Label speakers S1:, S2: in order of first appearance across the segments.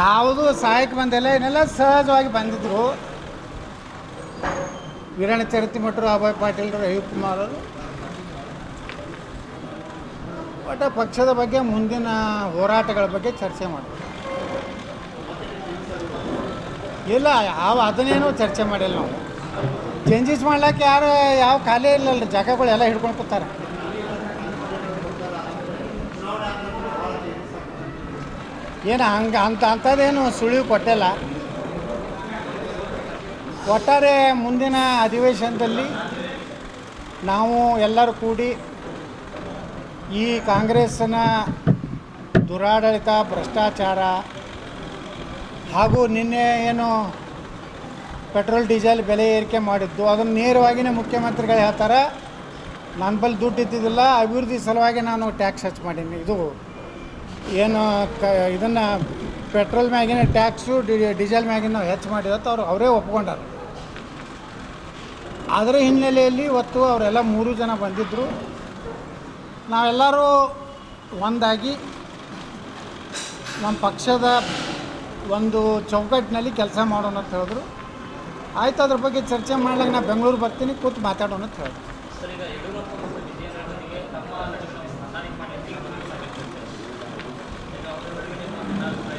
S1: ಯಾವುದೂ ಸಹಾಯಕ್ಕೆ ಬಂದಿಲ್ಲ, ಏನೆಲ್ಲ, ಸಹಜವಾಗಿ ಬಂದಿದ್ದರು ವೀರಣ್ಣ ಚರಿತಿ ಮಠರು ಅಭಯ್ ಪಾಟೀಲ್ರು ಅವರು ಒಟ್ಟು ಪಕ್ಷದ ಬಗ್ಗೆ ಮುಂದಿನ ಹೋರಾಟಗಳ ಬಗ್ಗೆ ಚರ್ಚೆ ಮಾಡ್ತಾರೆ ಇಲ್ಲ, ಯಾವ ಅದನ್ನೇನು ಚರ್ಚೆ ಮಾಡಿಲ್ಲ ನಾವು. ಚೇಂಜಸ್ ಮಾಡ್ಲಿಕ್ಕೆ ಯಾರು, ಯಾವ ಖಾಲಿ ಇಲ್ಲಲ್ಲ ಜಾಗಗಳೆಲ್ಲ ಹಿಡ್ಕೊಂಡು ಕೂತಾರೆ. ಏನು ಹಂಗೆ ಅಂತ ಅಂಥದ್ದೇನು ಸುಳಿವು ಕೊಟ್ಟಿಲ್ಲ. ಒಟ್ಟಾರೆ ಮುಂದಿನ ಅಧಿವೇಶನದಲ್ಲಿ ನಾವು ಎಲ್ಲರೂ ಕೂಡಿ ಈ ಕಾಂಗ್ರೆಸ್ಸಿನ ದುರಾಡಳಿತ, ಭ್ರಷ್ಟಾಚಾರ ಹಾಗೂ ನಿನ್ನೆ ಏನು ಪೆಟ್ರೋಲ್, ಡೀಸೆಲ್ ಬೆಲೆ ಏರಿಕೆ ಮಾಡಿದ್ದು, ಅದನ್ನು ನೇರವಾಗಿಯೇ ಮುಖ್ಯಮಂತ್ರಿಗಳು ಹೇಳ್ತಾರೆ. ನನ್ನ ಬಳಿ ದುಡ್ಡು ಇದ್ದಿದ್ದಿಲ್ಲ, ಅಭಿವೃದ್ಧಿ ಸಲುವಾಗಿ ನಾನು ಟ್ಯಾಕ್ಸ್ ಹೆಚ್ಚು ಮಾಡೀನಿ. ಇದು ಏನು ಕ ಇದನ್ನು ಪೆಟ್ರೋಲ್ ಮ್ಯಾಗಿನ ಟ್ಯಾಕ್ಸು ಡೀಸೆಲ್ ಮ್ಯಾಗಿನ ಹೆಚ್ಚು ಮಾಡಿದತ್ತು ಅವ್ರು ಅವರೇ ಒಪ್ಕೊಂಡಾರ. ಅದರ ಹಿನ್ನೆಲೆಯಲ್ಲಿ ಇವತ್ತು ಅವರೆಲ್ಲ ಮೂರು ಜನ ಬಂದಿದ್ದರು ನಾವೆಲ್ಲರೂ ಒಂದಾಗಿ ನಮ್ಮ ಪಕ್ಷದ ಒಂದು ಚೌಕಟ್ಟಿನಲ್ಲಿ ಕೆಲಸ ಮಾಡೋಣ ಅಂತ ಹೇಳಿದ್ರು. ಆಯ್ತು, ಅದ್ರ ಬಗ್ಗೆ ಚರ್ಚೆ ಮಾಡ್ಲಿಕ್ಕೆ ನಾನು ಬೆಂಗಳೂರು ಬರ್ತೀನಿ, ಕೂತು ಮಾತಾಡೋಣ ಅಂತ ಹೇಳಿದ್ರು
S2: ಸರ್ ಈಗ ಯಡಿಯೂರಪ್ಪ ಮತ್ತು ವಿಜಯನಗರನಿಗೆ ತಮ್ಮ ಆದೇಶವನ್ನು ಹೊಂದಾಣಿಕೆ ಮಾಡಿ ಅಂತ ಈಗ ನೀವು ಸಭೆ ಈಗ ಅವರವರಿಗೆ ನಿಮ್ಮ ಅಭಿಪ್ರಾಯ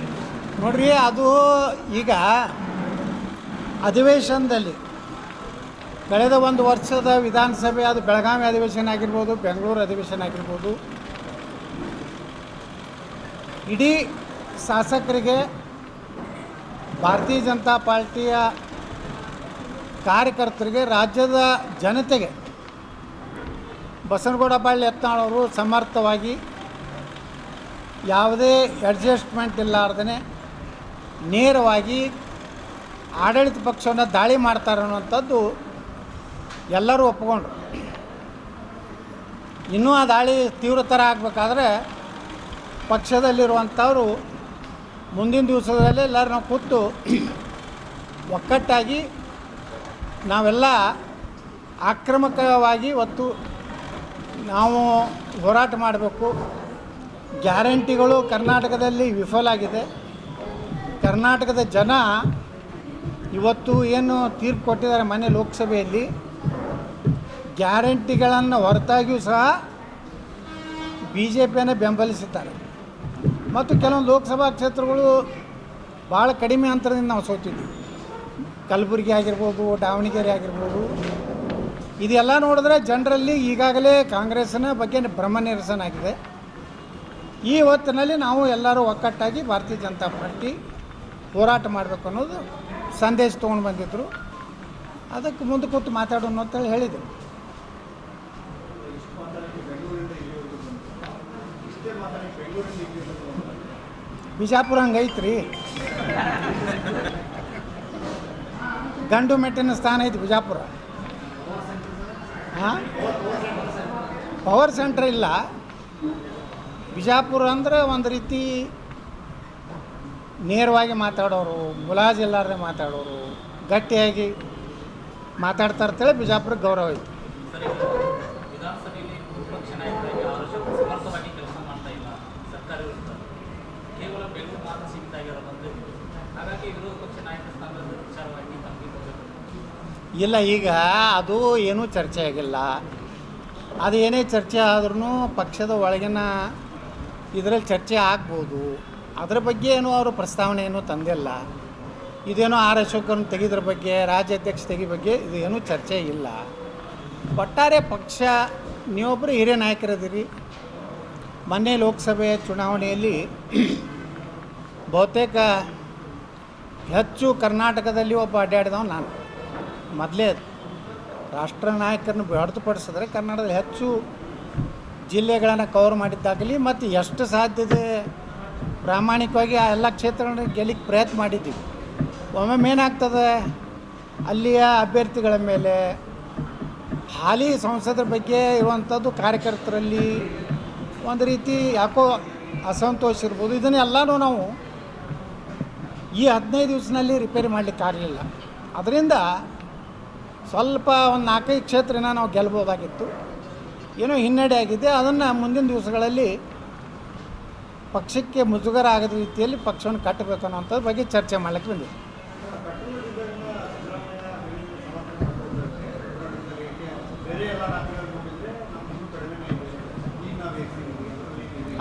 S2: ಏನು?
S1: ನೋಡ್ರಿ, ಅದು ಈಗ ಅಧಿವೇಶನದಲ್ಲಿ ಕಳೆದ ಒಂದು ವರ್ಷದ ವಿಧಾನಸಭೆ, ಅದು ಬೆಳಗಾವಿ ಅಧಿವೇಶನ ಆಗಿರ್ಬೋದು, ಬೆಂಗಳೂರು ಅಧಿವೇಶನ ಆಗಿರ್ಬೋದು, ಇಡೀ ಶಾಸಕರಿಗೆ ಭಾರತೀಯ ಜನತಾ ಪಾರ್ಟಿಯ ಕಾರ್ಯಕರ್ತರಿಗೆ, ರಾಜ್ಯದ ಜನತೆಗೆ ಬಸನಗೌಡ ಬಾಳ್ಯ ಯತ್ನಾಳವರು ಸಮರ್ಥವಾಗಿ ಯಾವುದೇ ಅಡ್ಜಸ್ಟ್ಮೆಂಟ್ ಇಲ್ಲಾರ್ದೇ ನೇರವಾಗಿ ಆಡಳಿತ ಪಕ್ಷವನ್ನು ದಾಳಿ ಮಾಡ್ತಾರೆ ಅನ್ನುವಂಥದ್ದು ಎಲ್ಲರೂ ಒಪ್ಕೊಂಡ್ರು. ಇನ್ನೂ ಆ ದಾಳಿ ತೀವ್ರತರ ಆಗಬೇಕಾದ್ರೆ ಪಕ್ಷದಲ್ಲಿರುವಂಥವರು ಮುಂದಿನ ದಿವಸದಲ್ಲಿ ಎಲ್ಲರೂ ನಾವು ಕೂತು ಒಕ್ಕಟ್ಟಾಗಿ ನಾವೆಲ್ಲ ಆಕ್ರಮಕವಾಗಿ ಒತ್ತು ನಾವು ಹೋರಾಟ ಮಾಡಬೇಕು. ಗ್ಯಾರಂಟಿಗಳು ಕರ್ನಾಟಕದಲ್ಲಿ ವಿಫಲ ಆಗಿದೆ ಕರ್ನಾಟಕದ ಜನ ಇವತ್ತು ಏನು ತೀರ್ಪು ಕೊಟ್ಟಿದ್ದಾರೆ ಮನೆ ಲೋಕಸಭೆಯಲ್ಲಿ, ಗ್ಯಾರಂಟಿಗಳನ್ನು ಹೊರತಾಗಿಯೂ ಸಹ ಬಿ ಜೆ ಪಿಯನ್ನು ಬೆಂಬಲಿಸಿದ್ದಾರೆ ಮತ್ತು ಕೆಲವೊಂದು ಲೋಕಸಭಾ ಕ್ಷೇತ್ರಗಳು ಭಾಳ ಕಡಿಮೆ ಅಂತರದಿಂದ ನಾವು ಸೋತಿದ್ವಿ. ಕಲಬುರಗಿ ಆಗಿರ್ಬೋದು, ದಾವಣಗೆರೆ ಆಗಿರ್ಬೋದು. ಇದೆಲ್ಲ ನೋಡಿದ್ರೆ ಜನರಲ್ಲಿ ಈಗಾಗಲೇ ಕಾಂಗ್ರೆಸ್ನ ಬಗ್ಗೆ ಭ್ರಮ ನಿರಸನ ಆಗಿದೆ ಈ ಹೊತ್ತಿನಲ್ಲಿ ನಾವು ಎಲ್ಲರೂ ಒಕ್ಕಟ್ಟಾಗಿ ಭಾರತೀಯ ಜನತಾ ಪಾರ್ಟಿ ಹೋರಾಟ ಮಾಡಬೇಕು ಅನ್ನೋದು ಸಂದೇಶ ತೊಗೊಂಡು ಬಂದಿದ್ದರು ಅದಕ್ಕೆ ಮುಂದೆ ಕೂತು ಮಾತಾಡೋಣ ಅಂತೇಳಿ ಹೇಳಿದರು ಬಿಜಾಪುರ ಹಂಗೈತ್ರಿ ಗಂಡು ಮೆಟ್ಟಿನ ಸ್ಥಾನ ಐತಿ ಬಿಜಾಪುರ. ಹಾಂ? ಪವರ್ ಸೆಂಟ್ರ್ ಇಲ್ಲ. ಬಿಜಾಪುರ ಅಂದ್ರೆ ಒಂದು ರೀತಿ ನೇರವಾಗಿ ಮಾತಾಡೋರು ಮುಲಾಜ್ ಇಲ್ಲಾರ್ದೆ ಮಾತಾಡೋರು ಗಟ್ಟಿಯಾಗಿ ಮಾತಾಡ್ತಾ ಇರ್ತೇಳಿ ಬಿಜಾಪುರಕ್ಕೆ ಗೌರವ
S2: ಇತ್ತು. ಇಲ್ಲ
S1: ಈಗ ಅದು ಏನೂ ಚರ್ಚೆ ಆಗಿಲ್ಲ. ಅದು ಏನೇ ಚರ್ಚೆ ಆದ್ರೂ ಪಕ್ಷದ ಒಳಗಿನ ಇದರಲ್ಲಿ ಚರ್ಚೆ ಆಗ್ಬೋದು. ಅದರ ಬಗ್ಗೆ ಏನೂ ಅವರು ಪ್ರಸ್ತಾವನೆ ಏನೂ ತಂದಿಲ್ಲ. ಇದೇನೋ ಆರ್ ಅಶೋಕರನ್ನ ತೆಗೆದ್ರ ಬಗ್ಗೆ ರಾಜ್ಯಾಧ್ಯಕ್ಷ ತೆಗಿ ಬಗ್ಗೆ ಇದು ಏನೂ ಚರ್ಚೆ ಇಲ್ಲ. ಒಟ್ಟಾರೆ ಪಕ್ಷ ನೀವೊಬ್ಬರು ಹಿರಿಯ ನಾಯಕರದಿರಿ ಮೊನ್ನೆ ಲೋಕಸಭೆ ಚುನಾವಣೆಯಲ್ಲಿ ಬಹುತೇಕ ಹೆಚ್ಚು ಕರ್ನಾಟಕದಲ್ಲಿ ಒಬ್ಬ ಅಡ್ಡಾಡಿದವ ನಾನು. ಮೊದಲೇ ರಾಷ್ಟ್ರ ನಾಯಕರನ್ನು ಹೊರತುಪಡಿಸಿದ್ರೆ ಕರ್ನಾಟಕದಲ್ಲಿ ಹೆಚ್ಚು ಜಿಲ್ಲೆಗಳನ್ನು ಕವರ್ ಮಾಡಿದ್ದಾಗಲಿ ಮತ್ತು ಎಷ್ಟು ಸಾಧ್ಯತೆ ಪ್ರಾಮಾಣಿಕವಾಗಿ ಆ ಎಲ್ಲ ಕ್ಷೇತ್ರಗಳನ್ನ ಗೆಲ್ಲಿಕ್ಕೆ ಪ್ರಯತ್ನ ಮಾಡಿದ್ದೀವಿ. ಒಮ್ಮೊಮ್ಮೆ ಏನಾಗ್ತದೆ ಅಲ್ಲಿಯ ಅಭ್ಯರ್ಥಿಗಳ ಮೇಲೆ. ಹಾಲಿ ಸಂಸದರ ಬಗ್ಗೆ ಇರುವಂಥದ್ದು ಕಾರ್ಯಕರ್ತರಲ್ಲಿ ಒಂದು ರೀತಿ ಯಾಕೋ ಅಸಂತೋಷ ಇರ್ಬೋದು. ಇದನ್ನೆಲ್ಲನೂ ನಾವು ಈ ಹದಿನೈದು ದಿವಸದಲ್ಲಿ ರಿಪೇರಿ ಮಾಡಲಿಕ್ಕೆ ಆಗಲಿಲ್ಲ. ಅದರಿಂದ ಸ್ವಲ್ಪ ಒಂದು ನಾಲ್ಕೈದು ಕ್ಷೇತ್ರನ ನಾವು ಗೆಲ್ಬೋದಾಗಿತ್ತು. ಏನೋ ಹಿನ್ನಡೆ ಆಗಿದೆ. ಅದನ್ನು ಮುಂದಿನ ದಿವಸಗಳಲ್ಲಿ ಪಕ್ಷಕ್ಕೆ ಮುಜುಗರ ಆಗದ ರೀತಿಯಲ್ಲಿ ಪಕ್ಷವನ್ನು ಕಟ್ಟಬೇಕು ಅನ್ನೋಂಥದ್ರ ಬಗ್ಗೆ ಚರ್ಚೆ ಮಾಡಲಿಕ್ಕೆ ಬಂದಿದೆ.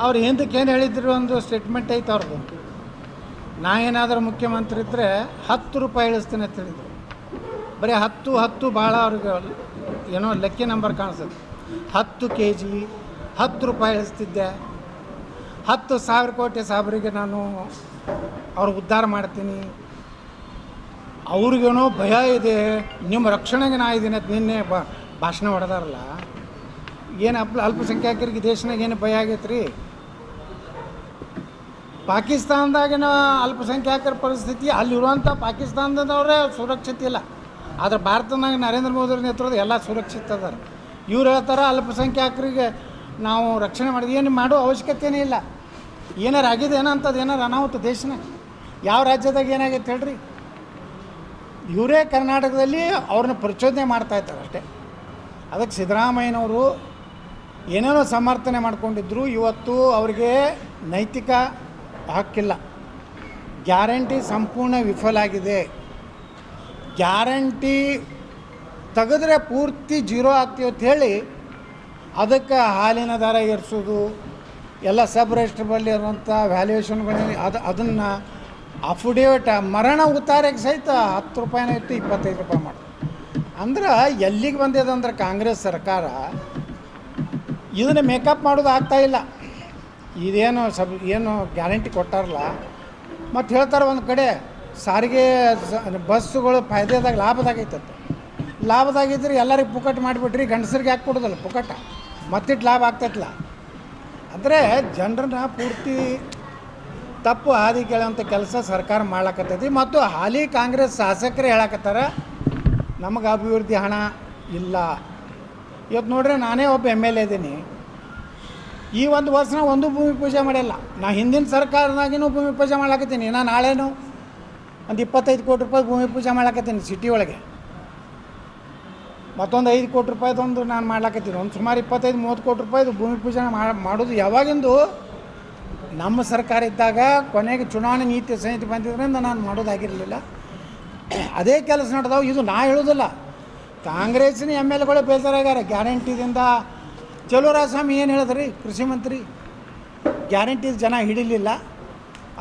S1: ಅವ್ರು ಹಿಂದಕ್ಕೆ ಏನು ಹೇಳಿದ್ರು ಒಂದು ಸ್ಟೇಟ್ಮೆಂಟ್ ಐತೆ ಅವ್ರದ್ದು ನಾ ಏನಾದರೂ ಮುಖ್ಯಮಂತ್ರಿ ಇದ್ದರೆ ಹತ್ತು ರೂಪಾಯಿ ಇಳಿಸ್ತೀನಿ ಅಂತ ಹೇಳಿದ್ರು. ಬರೀ ಹತ್ತು ಹತ್ತು ಭಾಳ ಅವ್ರಿಗೆ ಏನೋ ಲೆಕ್ಕಿ ನಂಬರ್ ಕಾಣಿಸುತ್ತೆ. ಹತ್ತು ಕೆ ಜಿ ಹತ್ತು ರೂಪಾಯಿ ಇಳಿಸ್ತಿದ್ದೆ. ಹತ್ತು ಸಾವಿರ ಕೋಟಿ ಸಾಬ್ರಿಗೆ ನಾನು ಅವ್ರಿಗೆ ಉದ್ಧಾರ ಮಾಡ್ತೀನಿ. ಅವ್ರಿಗೇನೋ ಭಯ ಇದೆ. ನಿಮ್ಮ ರಕ್ಷಣೆಗೆ ನಾ ಇದ್ದೀನಿ ಅಂತ ನಿನ್ನೆ ಬಾ, ಭಾಷಣ ಹೊಡೆದಾರಲ್ಲ. ಏನು ಅಲ್ಪ ಅಲ್ಪಸಂಖ್ಯಾತರಿಗೆ ದೇಶನಾಗ ಏನು ಭಯ ಆಗೈತೆ ರೀ ಪಾಕಿಸ್ತಾನದಾಗಿನ ಅಲ್ಪಸಂಖ್ಯಾತರ ಪರಿಸ್ಥಿತಿ ಅಲ್ಲಿರುವಂಥ ಪಾಕಿಸ್ತಾನದವರೇ ಸುರಕ್ಷಿತ ಇಲ್ಲ. ಆದರೆ ಭಾರತದಾಗ ನರೇಂದ್ರ ಮೋದಿ ನೇತೃತ್ವದ ಎಲ್ಲ ಸುರಕ್ಷಿತ ಅದಾರ. ಇವ್ರು ಹೇಳ್ತಾರೆ ಅಲ್ಪಸಂಖ್ಯಾತರಿಗೆ ನಾವು ರಕ್ಷಣೆ ಮಾಡಿದ್ವಿ ಏನು ಮಾಡೋ ಅವಶ್ಯಕತೆಯೇ ಇಲ್ಲ. ಏನಾರು ಆಗಿದೆ ಏನೋ ಅಂಥದ್ದು ಏನಾರು ಅನಾಹುತ ದೇಶನ. ಯಾವ ರಾಜ್ಯದಾಗ ಏನಾಗೈತೆ ಹೇಳ್ರಿ? ಇವರೇ ಕರ್ನಾಟಕದಲ್ಲಿ ಅವ್ರನ್ನ ಪ್ರಚೋದನೆ ಮಾಡ್ತಾ ಇದ್ದಾರೆ ಅಷ್ಟೇ. ಅದಕ್ಕೆ ಸಿದ್ದರಾಮಯ್ಯನವರು ಏನೇನೋ ಸಮರ್ಥನೆ ಮಾಡ್ಕೊಂಡಿದ್ರು, ಇವತ್ತು ಅವರಿಗೆ ನೈತಿಕ ಹಕ್ಕಿಲ್ಲ. ಗ್ಯಾರಂಟಿ ಸಂಪೂರ್ಣ ವಿಫಲ ಆಗಿದೆ. ಗ್ಯಾರಂಟಿ ತೆಗೆದ್ರೆ ಪೂರ್ತಿ ಜೀರೋ ಆಗ್ತೀವಿ ಅಂತ ಹೇಳಿ ಅದಕ್ಕೆ ಹಾಲಿನ ದರ ಏರಿಸೋದು, ಎಲ್ಲ ಸಬ್ ಬಳಿ ಇರುವಂಥ ವ್ಯಾಲ್ಯೂಯೇಷನ್ಗಳಲ್ಲಿ ಅದು, ಅದನ್ನು ಅಫಿಡೇವಿಟ್ ಮರಣ ಉತ್ತಾರಕ್ಕೆ ಸಹಿತ ಹತ್ತು ರೂಪಾಯಿನ ಇತ್ತು ಇಪ್ಪತ್ತೈದು ರೂಪಾಯಿ ಮಾಡಿ. ಅಂದ್ರೆ ಎಲ್ಲಿಗೆ ಬಂದಿದೆ ಅಂದ್ರೆ ಕಾಂಗ್ರೆಸ್ ಸರ್ಕಾರ ಇದನ್ನು ಮೇಕಪ್ ಮಾಡೋದು ಆಗ್ತಾ ಇಲ್ಲ. ಇದೇನು ಸಬ್, ಏನು ಗ್ಯಾರಂಟಿ ಕೊಟ್ಟಾರಲ್ಲ, ಮತ್ತು ಹೇಳ್ತಾರೆ ಒಂದು ಕಡೆ, ಸಾರಿಗೆ ಬಸ್ಸುಗಳು ಫಾಯ್ದೆದಾಗ ಲಾಭದಾಗೈತಂತೆ. ಲಾಭದಾಗಿದ್ರೆ ಎಲ್ಲರಿಗೆ ಪುಕಟ್ ಮಾಡಿಬಿಟ್ರಿ, ಗಂಡಸರಿಗೆ ಯಾಕೆ ಕೊಡೋದಲ್ಲ ಮತ್ತಿಟ್ಟು ಲಾಭ ಆಗ್ತೈತಲ್ಲ ಅಂದರೆ ಜನರನ್ನ ಪೂರ್ತಿ ತಪ್ಪು ಹಾದಿ ಕೇಳೋಂಥ ಕೆಲಸ ಸರ್ಕಾರ ಮಾಡ್ಲಕತ್ತೈತಿ ಮತ್ತು ಹಾಲಿ ಕಾಂಗ್ರೆಸ್ ಶಾಸಕರೇ ಹೇಳಕತ್ತಾರ, ನಮಗೆ ಅಭಿವೃದ್ಧಿ ಹಣ ಇಲ್ಲ. ಇವತ್ತು ನೋಡ್ರಿ ನಾನೇ ಒಬ್ಬ ಎಂ ಎಲ್ ಎ ಇದ್ದೀನಿ ಈ ಒಂದು ವರ್ಷ ಒಂದು ಭೂಮಿ ಪೂಜೆ ಮಾಡಿಲ್ಲ. ನಾ ಹಿಂದಿನ ಸರ್ಕಾರದಾಗಿನೂ ಭೂಮಿ ಪೂಜೆ ಮಾಡ್ಲಾಕತ್ತೀನಿ. ನಾ ನಾಳೆನೂ ಒಂದು ಇಪ್ಪತ್ತೈದು ಕೋಟಿ ರೂಪಾಯಿ ಭೂಮಿ ಪೂಜೆ ಮಾಡ್ಲಾಕತ್ತೀನಿ ಸಿಟಿ ಒಳಗೆ. ಮತ್ತೊಂದು ಐದು ಕೋಟಿ ರೂಪಾಯಿದೊಂದು ನಾನು ಮಾಡ್ಲಾಕತ್ತೀನಿ. ಒಂದು ಸುಮಾರು ಇಪ್ಪತ್ತೈದು, ಮೂವತ್ತು ಕೋಟಿ ರೂಪಾಯಿದು ಭೂಮಿ ಪೂಜೆ ಮಾಡೋದು ಯಾವಾಗಿಂದು? ನಮ್ಮ ಸರ್ಕಾರ ಇದ್ದಾಗ ಕೊನೆಗೆ ಚುನಾವಣೆ ನೀತಿ ಸಂಹಿತೆ ಬಂದಿದ್ದರಿಂದ ನಾನು ಮಾಡೋದಾಗಿರಲಿಲ್ಲ. ಅದೇ ಕೆಲಸ ನಡೆದವು, ಇದು ನಾ ಹೇಳೋದಿಲ್ಲ. ಕಾಂಗ್ರೆಸ್ಸಿನ ಎಂ ಎಲ್ ಎಗಳೇ ಬೇಜಾರಾಗ್ಯಾರ. ಗ್ಯಾರಂಟಿದಿಂದ ಚಲುವರಾಸ್ವಾಮಿ ಏನು ಹೇಳಿದ್ರಿ? ಕೃಷಿ ಮಂತ್ರಿ. ಗ್ಯಾರಂಟಿ ಜನ ಹಿಡಿಲಿಲ್ಲ.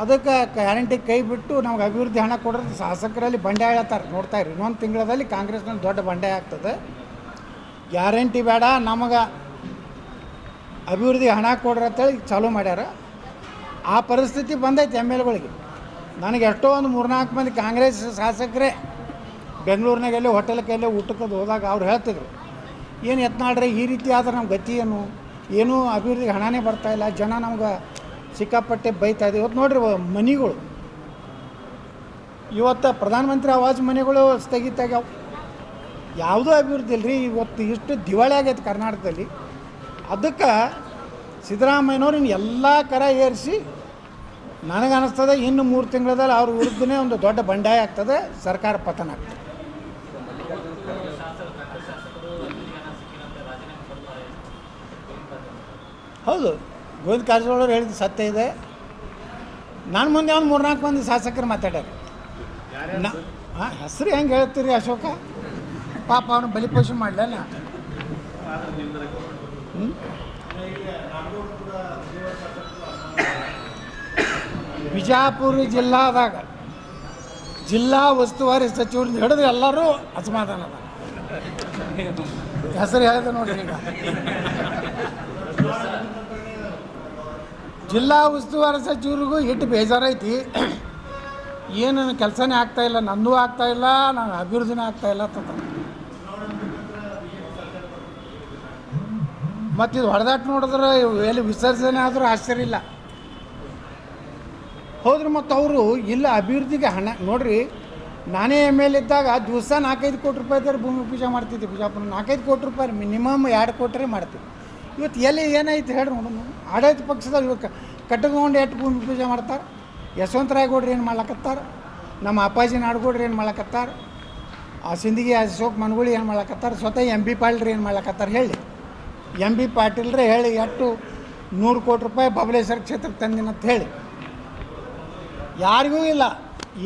S1: ಅದಕ್ಕೆ ಗ್ಯಾರಂಟಿ ಕೈ ಬಿಟ್ಟು ನಮ್ಗೆ ಅಭಿವೃದ್ಧಿ ಹಣ ಕೊಡೋದು ಶಾಸಕರಲ್ಲಿ ಬಂಡಾಯ ಹೇಳ್ತಾರೆ. ನೋಡ್ತಾ ಇರಿ. ಇನ್ನೊಂದು ತಿಂಗಳಲ್ಲಿ ಕಾಂಗ್ರೆಸ್ನಲ್ಲಿ ದೊಡ್ಡ ಬಂಡಾಯ ಆಗ್ತದೆ. ಗ್ಯಾರಂಟಿ ಬೇಡ, ನಮಗೆ ಅಭಿವೃದ್ಧಿ ಹಣ ಕೊಡ್ರಿ ಅಂತೇಳಿ ಚಾಲೂ ಮಾಡ್ಯಾರ. ಆ ಪರಿಸ್ಥಿತಿ ಬಂದೈತೆ ಎಂ ಎಲ್ಗಳಿಗೆ ನನಗೆ ಎಷ್ಟೋ ಒಂದು ಮೂರ್ನಾಲ್ಕು ಮಂದಿ ಕಾಂಗ್ರೆಸ್ ಶಾಸಕರೇ ಹೋಟೆಲ್ಗೆ ಎಲ್ಲೋ ಊಟಕ್ಕೆ ಹೋದಾಗ ಅವ್ರು ಹೇಳ್ತಿದ್ರು, ಏನು ಎತ್ತನಾಡ್ರಿ ಈ ರೀತಿ ಆದ್ರೆ ನಮ್ಮ ಗತಿ ಏನು ಏನೂ ಅಭಿವೃದ್ಧಿ ಹಣನೇ ಬರ್ತಾಯಿಲ್ಲ ಜನ ನಮ್ಗೆ ಸಿಕ್ಕಾಪಟ್ಟೆ ಬೈತಾ ಇದೆ. ಇವತ್ತು ನೋಡ್ರಿ ಮನೆಗಳು. ಇವತ್ತು ಪ್ರಧಾನಮಂತ್ರಿ ಆವಾಜ್ ಮನೆಗಳು ಸ್ಥಗಿತ ಆಗ್ಯಾವ. ಯಾವುದೂ ಅಭಿವೃದ್ಧಿ ಇಲ್ಲರಿ ಇವತ್ತು ಇಷ್ಟು ದಿವಾಳಿ ಆಗೈತೆ ಕರ್ನಾಟಕದಲ್ಲಿ. ಅದಕ್ಕೆ ಸಿದ್ದರಾಮಯ್ಯನವ್ರು ಎಲ್ಲ ಕರ ಏರಿಸಿ ನನಗೆ ಅನ್ನಿಸ್ತದೆ ಇನ್ನು ಮೂರು ತಿಂಗಳಲ್ಲಿ ಅವ್ರ ವಿರುದ್ಧನೇ ಒಂದು ದೊಡ್ಡ ಬಂಡಾಯ ಆಗ್ತದೆ, ಸರ್ಕಾರ ಪತನ ಆಗ್ತದೆ. ಹೌದು. ಗೋವಿಂದ ಕಾರಜೋಳವ್ರು ಹೇಳಿದ ಸತ್ಯ ಇದೆ. ನಾನು ಮುಂದೆ ಒಂದು ಮೂರ್ನಾಲ್ಕು ಮಂದಿ ಶಾಸಕರು ಮಾತಾಡ್ಯಾರ. ನಾ ಹಾಂ ಹೆಸರು ಹೆಂಗೆ ಹೇಳ್ತೀರಿ ಅಶೋಕ? ಪಾಪ ಅವನು ಬಲಿಪಶು ಮಾಡಲಲ್ಲ ಬಿಜಾಪುರ ಜಿಲ್ಲಾದಾಗ ಜಿಲ್ಲಾ ಉಸ್ತುವಾರಿ ಸಚಿವರಿಂದ ಹಿಡಿದ್ರೆ ಎಲ್ಲರೂ ಅಸಮಾಧಾನ ಅದ ಹೆಸರು ಹೇಳಿದೆ ನೋಡ್ರಿ ಈಗ. ಜಿಲ್ಲಾ ಉಸ್ತುವಾರಿ ಸಚಿವರಿಗೂ ಇಟ್ಟು ಬೇಜಾರೈತಿ. ಏನು ಕೆಲಸನೇ ಆಗ್ತಾ ಇಲ್ಲ, ನಂದು ಆಗ್ತಾ ಇಲ್ಲ, ನಾನು ಅಭಿವೃದ್ಧಿನೇ ಆಗ್ತಾ ಇಲ್ಲ ಅಂತ ಮತ್ತು ಇದು ಹೊಡೆದಾಟ ನೋಡಿದ್ರೆ ಎಲ್ಲಿ ವಿಸರ್ಜನೆ ಆದರೂ ಆಶ್ಚರ್ಯ ಇಲ್ಲ. ಹೋದ್ರೆ ಮತ್ತು ಅವರು, ಇಲ್ಲ ಅಭಿವೃದ್ಧಿಗೆ ಹಣ, ನೋಡ್ರಿ, ನಾನೇ ಎಂ ಎಲ್ ಇದ್ದಾಗ ದಿವಸ ನಾಲ್ಕೈದು ಕೋಟಿ ರೂಪಾಯಿ ಭೂಮಿ ಪೂಜೆ ಮಾಡ್ತಿದ್ದೆ ಬಿಜಾಪುರ ನಾಲ್ಕೈದು ಕೋಟಿ ರೂಪಾಯಿ, ಮಿನಿಮಮ್ ಎರಡು ಕೋಟಿರೇ ಮಾಡ್ತೀವಿ. ಇವತ್ತು ಎಲ್ಲಿ ಏನಾಯ್ತು ಹೇಳ್ರಿ ನೋಡೋಣ ಆಡಳಿತ ಪಕ್ಷದಾಗ ಇವಾಗ ಕಟ್ಟಕೊಂಡು ಎಟ್ಟು ಭೂಮಿ ಪೂಜೆ ಮಾಡ್ತಾರೆ. ಯಶವಂತರಾಯ ಗೌಡ್ರು ಏನು ಮಾಡ್ಲಕತ್ತಾರ ನಮ್ಮ ಅಪ್ಪಾಜಿ ನಾಡಗೌಡ್ರು ಏನು ಮಾಡ್ಲಕತ್ತಾರ ಆ ಸಿಂಧಿಗೆ ಅಶೋಕ್ ಮನಗುಳಿ ಏನು ಮಾಡ್ಲಕತ್ತಾರ ಸ್ವತಃ ಎಂ ಬಿ ಪಾಟೀಲ್ರು ಏನು ಮಾಡ್ಲಕತ್ತಾರ ಹೇಳಿ. ಎಂ ಬಿ ಪಾಟೀಲ್ರೆ ಹೇಳಿ ಎಷ್ಟು ನೂರು ಕೋಟಿ ರೂಪಾಯಿ ಬಬಲೇಶ್ವರ ಕ್ಷೇತ್ರಕ್ಕೆ ತಂದಿನ ಅಂತ ಹೇಳಿ. ಯಾರಿಗೂ ಇಲ್ಲ.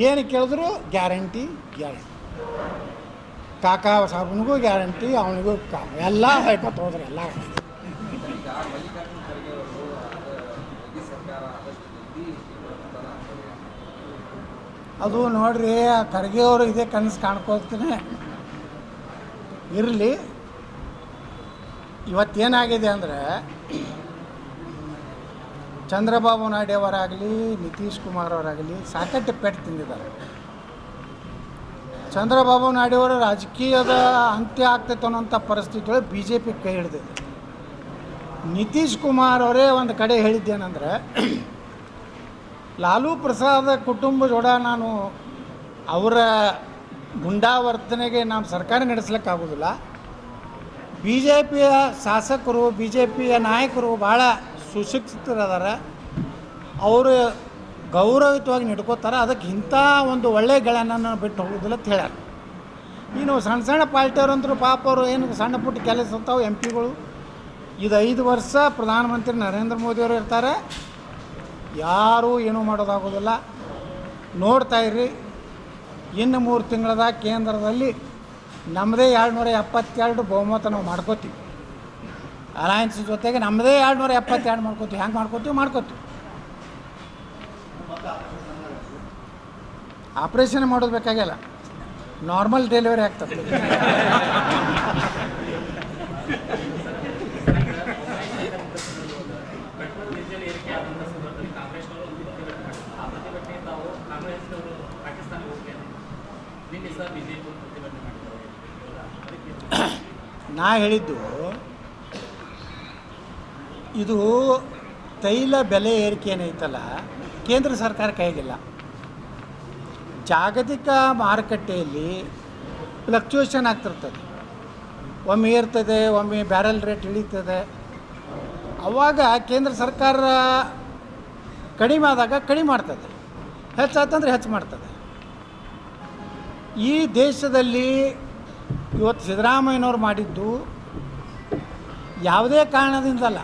S1: ಏನು ಕೇಳಿದ್ರು? Guarantee guarantee. ಕಾಕಾ ಸಾಬನಿಗೂ ಗ್ಯಾರಂಟಿ, ಅವನಿಗೂ ಕಾ ಎಲ್ಲ ಹೇಳ್ಕೊತ ಹೋದ್ರೆ ಎಲ್ಲ
S3: ಈಗ ಮಲ್ಲಿಕಾರ್ಜುನ ಖರ್ಗೆ ಅವರು ಮೋದಿ ಸರ್ಕಾರ ಆದಷ್ಟು ಜಲ್ದಿ ಬರ್ತಾರ ಅಂತ
S1: ಅದು ನೋಡ್ರಿ, ಆ ಖರ್ಗೆ ಅವರು ಇದೇ ಕನಸು ಕಾಣ್ಕೋತೀನಿ ಇರಲಿ. ಇವತ್ತೇನಾಗಿದೆ ಅಂದರೆ, ಚಂದ್ರಬಾಬು ನಾಯ್ಡು ಅವರಾಗಲಿ, ನಿತೀಶ್ ಕುಮಾರ್ ಅವರಾಗಲಿ ಸಾಕಷ್ಟು ಪೆಟ್ಟು ತಿಂದಿದ್ದಾರೆ. ಚಂದ್ರಬಾಬು ನಾಯ್ಡು ಅವರ ರಾಜಕೀಯದ ಅಂತ್ಯ ಆಗ್ತೈತೆ ಅನ್ನೋಂಥ ಪರಿಸ್ಥಿತಿ ಒಳಗೆ ಬಿ ಜೆ ಪಿ ಕೈ ಹಿಡಿದಿದೆ. ನಿತೀಶ್ ಕುಮಾರ್ ಅವರೇ ಒಂದು ಕಡೆ ಹೇಳಿದ್ದೇನೆಂದ್ರೆ ಲಾಲು ಪ್ರಸಾದ ಕುಟುಂಬ ಜೋಡ ನಾನು ಅವರ ಗುಂಡಾವರ್ತನೆಗೆ ನಾವು ಸರ್ಕಾರ ನಡೆಸಲಿಕ್ಕಾಗೋದಿಲ್ಲ. ಬಿ ಜೆ ಪಿಯ ಶಾಸಕರು ಬಿ ಜೆ ಪಿಯ ನಾಯಕರು ಭಾಳ ಸುಶಿಕ್ಷಿತರದಾರ. ಅವರು ಗೌರವಯುತವಾಗಿ ನಡ್ಕೋತಾರೆ. ಅದಕ್ಕೆ ಇಂಥ ಒಂದು ಒಳ್ಳೆಯ ಗೆಳೆಯನನ್ನು ಬಿಟ್ಟು ಹೋಗೋದಿಲ್ಲ ಅಂತ ಹೇಳ್ಯಾರ. ಇನ್ನು ಸಣ್ಣ ಸಣ್ಣ ಪಾರ್ಟಿಯವ್ರಂತರೂ ಪಾಪ ಅವರು ಏನು ಸಣ್ಣ ಪುಟ್ಟ ಕೆಲಸ ಇರ್ತಾವೆ ಎಂ ಪಿಗಳು. ಇದು ಐದು ವರ್ಷ ಪ್ರಧಾನಮಂತ್ರಿ ನರೇಂದ್ರ ಮೋದಿಯವರು ಇರ್ತಾರೆ. ಯಾರೂ ಏನೂ ಮಾಡೋದಾಗೋದಿಲ್ಲ. ನೋಡ್ತಾ ಇರ್ರಿ. ಇನ್ನು ಮೂರು ತಿಂಗಳದ ಕೇಂದ್ರದಲ್ಲಿ ನಮ್ಮದೇ ಏಳ್ನೂರ ಎಪ್ಪತ್ತೆರಡು ಬಹುಮತ ನಾವು ಮಾಡ್ಕೋತೀವಿ. ಅಲಯನ್ಸ್ ಜೊತೆಗೆ ನಮ್ಮದೇ ಏಳ್ನೂರ ಎಪ್ಪತ್ತೆರಡು ಮಾಡ್ಕೋತೀವಿ. ಹೆಂಗೆ ಮಾಡ್ಕೋತೀವಿ? ಮಾಡ್ಕೋತೀವಿ. ಆಪ್ರೇಷನ್ ಮಾಡೋದು ಬೇಕಾಗಿಲ್ಲ ನಾರ್ಮಲ್ ಡೆಲಿವರಿ ಆಗ್ತದೆ
S2: ಪೆಟ್ರೋಲ್ ಡೀಸೆಲ್ ಏರಿಕೆ ಆದಂಥ ಸಂದರ್ಭದಲ್ಲಿ ಕಾಂಗ್ರೆಸ್ನವರು ಒಂದು ಪ್ರತಿಭಟನೆ ಮಾಡಿದ್ರು ಆ ಪ್ರತಿಭಟನೆ ಪಾಕಿಸ್ತಾನಕ್ಕೆ ಹೋಗ್ತಾರೆ ನಿನ್ನೆ ಸಹ ಬಿಜೆಪಿ ಪ್ರತಿಭಟನೆ ಮಾಡಿದ್ದಾರೆ.
S1: ನಾ ಹೇಳಿದ್ದು, ಇದು ತೈಲ ಬೆಲೆ ಏರಿಕೆ ಏನೈತಲ್ಲ, ಕೇಂದ್ರ ಸರ್ಕಾರ ಕೈಗಿಲ್ಲ. ಜಾಗತಿಕ ಮಾರುಕಟ್ಟೆಯಲ್ಲಿ ಫ್ಲಕ್ಚುಯೇಷನ್ ಆಗ್ತಿರ್ತದೆ. ಒಮ್ಮೆ ಏರ್ತದೆ, ಒಮ್ಮೆ ಬ್ಯಾರಲ್ ರೇಟ್ ಇಳೀತದೆ. ಆವಾಗ ಕೇಂದ್ರ ಸರ್ಕಾರ ಕಡಿಮೆ ಆದಾಗ ಕಡಿಮೆ ಮಾಡ್ತದೆ. ಹೆಚ್ಚಾತಂದ್ರೆ ಹೆಚ್ಚು ಮಾಡ್ತದೆ. ಈ ದೇಶದಲ್ಲಿ ಇವತ್ತು ಸಿದ್ದರಾಮಯ್ಯನವ್ರು ಮಾಡಿದ್ದು ಯಾವುದೇ ಕಾರಣದಿಂದಲ್ಲ.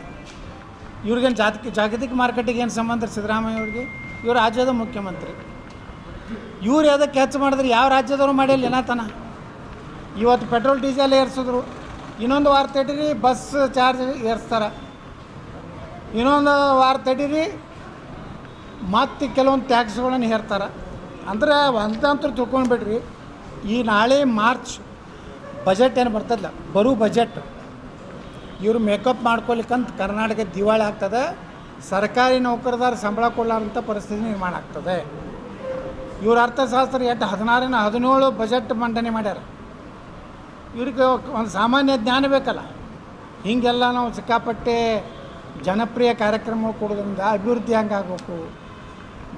S1: ಇವ್ರಿಗೇನು ಜಾಗತಿಕ ಜಾಗತಿಕ ಮಾರುಕಟ್ಟೆಗೆ ಏನು ಸಂಬಂಧ ಸಿದ್ದರಾಮಯ್ಯ ಅವ್ರಿಗೆ ಇವ್ರು ರಾಜ್ಯದ ಮುಖ್ಯಮಂತ್ರಿ. ಇವ್ರು ಯಾವುದಕ್ಕೆ ಹೆಚ್ಚು ಮಾಡಿದ್ರೆ? ಯಾವ ರಾಜ್ಯದವ್ರು ಮಾಡಿಲ್ಲ ಏನಾತನ ಇವತ್ತು ಪೆಟ್ರೋಲ್, ಡೀಸೆಲ್ ಏರಿಸಿದ್ರು. ಇನ್ನೊಂದು ವಾರ ತಡೀರಿ, ಬಸ್ ಚಾರ್ಜ್ ಏರಿಸ್ತಾರೆ. ಇನ್ನೊಂದು ವಾರ ತಡೀರಿ ಮತ್ತು ಕೆಲವೊಂದು ಟ್ಯಾಕ್ಸ್ಗಳನ್ನು ಹೇರ್ತಾರೆ. ಅಂದ್ರೆ ಅಂತಂತೂ ತಿಳ್ಕೊಂಡ್ಬಿಡ್ರಿ, ಈ ನಾಳೆ ಮಾರ್ಚ್ ಬಜೆಟ್ ಏನು ಬರ್ತದಲ್ಲ ಬರೋ ಬಜೆಟ್ ಇವರು ಮೇಕಪ್ ಮಾಡ್ಕೊಲಿಕ್ಕಂತ ಕರ್ನಾಟಕ ದಿವಾಳಿ ಆಗ್ತದೆ. ಸರ್ಕಾರಿ ನೌಕರದಾರ ಸಂಬಳ ಕೊಡಲಾರಂಥ ಪರಿಸ್ಥಿತಿ ನಿರ್ಮಾಣ ಆಗ್ತದೆ. ಇವ್ರ ಅರ್ಥಶಾಸ್ತ್ರ ಎಷ್ಟು ಹದಿನಾರನ ಹದಿನೇಳು ಬಜೆಟ್ ಮಂಡನೆ ಮಾಡ್ಯಾರ. ಇವ್ರಿಗೆ ಒಂದು ಸಾಮಾನ್ಯ ಜ್ಞಾನ ಬೇಕಲ್ಲ. ಹೀಗೆಲ್ಲ ನಾವು ಸಿಕ್ಕಾಪಟ್ಟೆ ಜನಪ್ರಿಯ ಕಾರ್ಯಕ್ರಮ ಕೊಡೋದ್ರಿಂದ ಅಭಿವೃದ್ಧಿ ಹಂಗೆ ಆಗಬೇಕು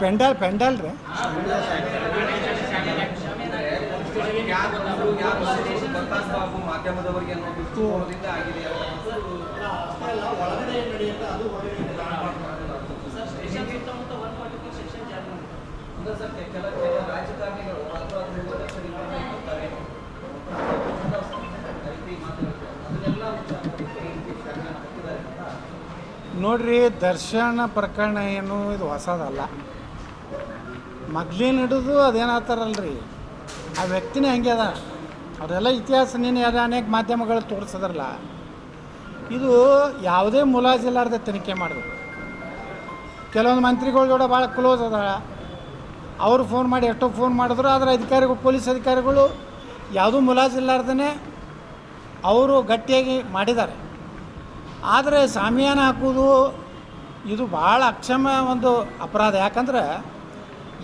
S1: ಸರ್ಕಾರ ಪೆಂಡಾಲ್ ರೀ. ನೋಡ್ರಿ ದರ್ಶನ ಪ್ರಕರಣ ಏನು ಇದು ಹೊಸದಲ್ಲ. ಮೊದ್ಲಿನ ಹಿಡಿದು ಅದೇನಾಗ್ತಾರಲ್ರಿ ಆ ವ್ಯಕ್ತಿನೇ ಹಂಗೆ ಅದ. ಅವರೆಲ್ಲ ಇತಿಹಾಸ ನೀನು ಯಾರು ಅನೇಕ ಮಾಧ್ಯಮಗಳು ತೋರಿಸಿದ್ರಲ್ಲ, ಇದು ಯಾವುದೇ ಮುಲಾಜಿಲ್ಲಾರ್ದೆ ತನಿಖೆ ಮಾಡಬೇಕು. ಕೆಲವೊಂದು ಮಂತ್ರಿಗಳ ಜೋಡ ಭಾಳ ಕ್ಲೋಸ್ ಅದ ಅವರು ಫೋನ್ ಮಾಡಿ ಎಷ್ಟೋ ಫೋನ್ ಮಾಡಿದ್ರು, ಆದರೆ ಅಧಿಕಾರಿಗಳು, ಪೊಲೀಸ್ ಅಧಿಕಾರಿಗಳು ಯಾವುದೂ ಮುಲಾಜಿಲ್ಲಾರ್ದೇ ಅವರು ಗಟ್ಟಿಯಾಗಿ ಮಾಡಿದ್ದಾರೆ. ಆದರೆ ಸಾಮಿಯಾನ ಹಾಕೋದು ಇದು ಭಾಳ ಅಕ್ಷಮ ಒಂದು ಅಪರಾಧ. ಯಾಕಂದ್ರೆ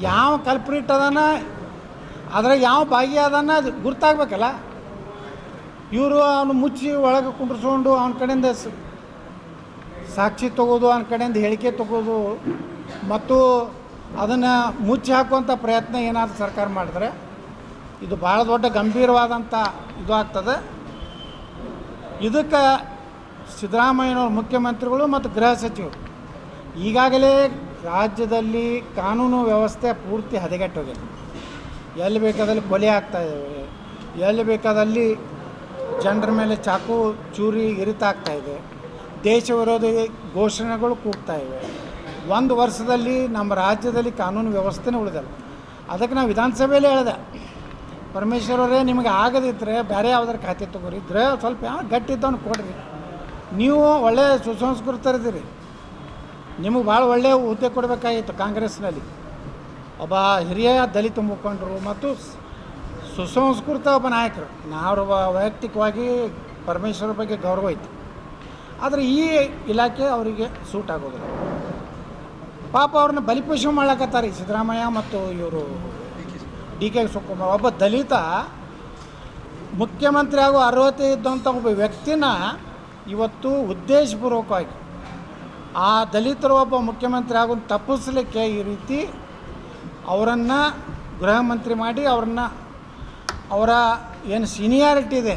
S1: ಯಾವ ಕಲ್ಪ್ರಿಟ್ ಅದಾನ ಅದ್ರಾಗ ಯಾವ ಭಾಗ್ಯ ಅದಾನ ಅದು ಗುರ್ತಾಗ್ಬೇಕಲ್ಲ. ಇವರು ಅವನು ಮುಚ್ಚಿ ಒಳಗೆ ಕುಂಡ್ರಿಸ್ಕೊಂಡು ಅವನ ಕಡೆಯಿಂದ ಸಾಕ್ಷಿ ತಗೋದು, ಅವನ ಕಡೆಯಿಂದ ಹೇಳಿಕೆ ತಗೋದು, ಮತ್ತು ಅದನ್ನು ಮುಚ್ಚಿ ಹಾಕುವಂಥ ಪ್ರಯತ್ನ ಏನಾದರೂ ಸರ್ಕಾರ ಮಾಡಿದ್ರೆ, ಇದು ಭಾಳ ದೊಡ್ಡ ಗಂಭೀರವಾದಂಥ ಇದು ಆಗ್ತದೆ. ಇದಕ್ಕೆ ಸಿದ್ದರಾಮಯ್ಯನವ್ರ ಮುಖ್ಯಮಂತ್ರಿಗಳು ಮತ್ತು ಗೃಹ ಸಚಿವರು ಈಗಾಗಲೇ ರಾಜ್ಯದಲ್ಲಿ ಕಾನೂನು ವ್ಯವಸ್ಥೆ ಪೂರ್ತಿ ಹದಗೆಟ್ಟೋಗಿದೆ. ಎಲ್ಲಿ ಬೇಕಾದಲ್ಲಿ ಕೊಲೆ ಆಗ್ತಾ ಇದೆ ಎಲ್ಲಿ ಬೇಕಾದಲ್ಲಿ ಜನರ ಮೇಲೆ ಚಾಕು ಚೂರಿ ಇರಿತಾಗ್ತಾ ಇದೆ. ದೇಶ ವಿರೋಧಿ ಘೋಷಣೆಗಳು ಕೂಗ್ತಾ ಇವೆ. ಒಂದು ವರ್ಷದಲ್ಲಿ ನಮ್ಮ ರಾಜ್ಯದಲ್ಲಿ ಕಾನೂನು ವ್ಯವಸ್ಥೆನೇ ಉಳಿದಲ್ಲ. ಅದಕ್ಕೆ ನಾವು ವಿಧಾನಸಭೆಯಲ್ಲಿ ಹೇಳಿದೆ. ಪರಮೇಶ್ವರ್ ಅವರೇ, ನಿಮಗೆ ಆಗದಿದ್ದರೆ ಬೇರೆ ಯಾವ್ದಾರು ಖಾತೆ ತಗೋರಿ. ಇದ್ರೆ ಸ್ವಲ್ಪ ಗಟ್ಟಿದ್ದವನು ಕೊಡ್ರಿ. ನೀವು ಒಳ್ಳೆಯ ಸುಸಂಸ್ಕೃತರಿದ್ದೀರಿ. ನಿಮಗೆ ಭಾಳ ಒಳ್ಳೆಯ ಹುದ್ದೆ ಕೊಡಬೇಕಾಗಿತ್ತು ಕಾಂಗ್ರೆಸ್ನಲ್ಲಿ. ಒಬ್ಬ ಹಿರಿಯ ದಲಿತ ಮುಖಂಡರು ಮತ್ತು ಸುಸಂಸ್ಕೃತ ಒಬ್ಬ ನಾಯಕರು. ನಾವು ವೈಯಕ್ತಿಕವಾಗಿ ಪರಮೇಶ್ವರ ಬಗ್ಗೆ ಗೌರವ ಇತ್ತು ಆದರೆ ಈ ಇಲಾಖೆ ಅವರಿಗೆ ಸೂಟ್ ಆಗೋದಿಲ್ಲ. ಪಾಪ ಅವ್ರನ್ನ ಬಲಿಪಶು ಮಾಡ್ಲಕತ್ತಾರೆ ಸಿದ್ದರಾಮಯ್ಯ ಮತ್ತು ಇವರು ಡಿ ಕೆ ಶಿವಕುಮಾರ್. ಒಬ್ಬ ದಲಿತ, ಮುಖ್ಯಮಂತ್ರಿ ಆಗೋ ಅರ್ಹತೆ ಇದ್ದಂಥ ಒಬ್ಬ ವ್ಯಕ್ತಿನ ಇವತ್ತು ಉದ್ದೇಶಪೂರ್ವಕವಾಗಿ ಆ ದಲಿತರು ಒಬ್ಬ ಮುಖ್ಯಮಂತ್ರಿ ಆಗೋ ತಪ್ಪಿಸ್ಲಿಕ್ಕೆ ಈ ರೀತಿ ಅವರನ್ನು ಗೃಹ ಮಂತ್ರಿ ಮಾಡಿ ಅವ್ರನ್ನ ಅವರ ಏನು ಸೀನಿಯಾರಿಟಿ ಇದೆ.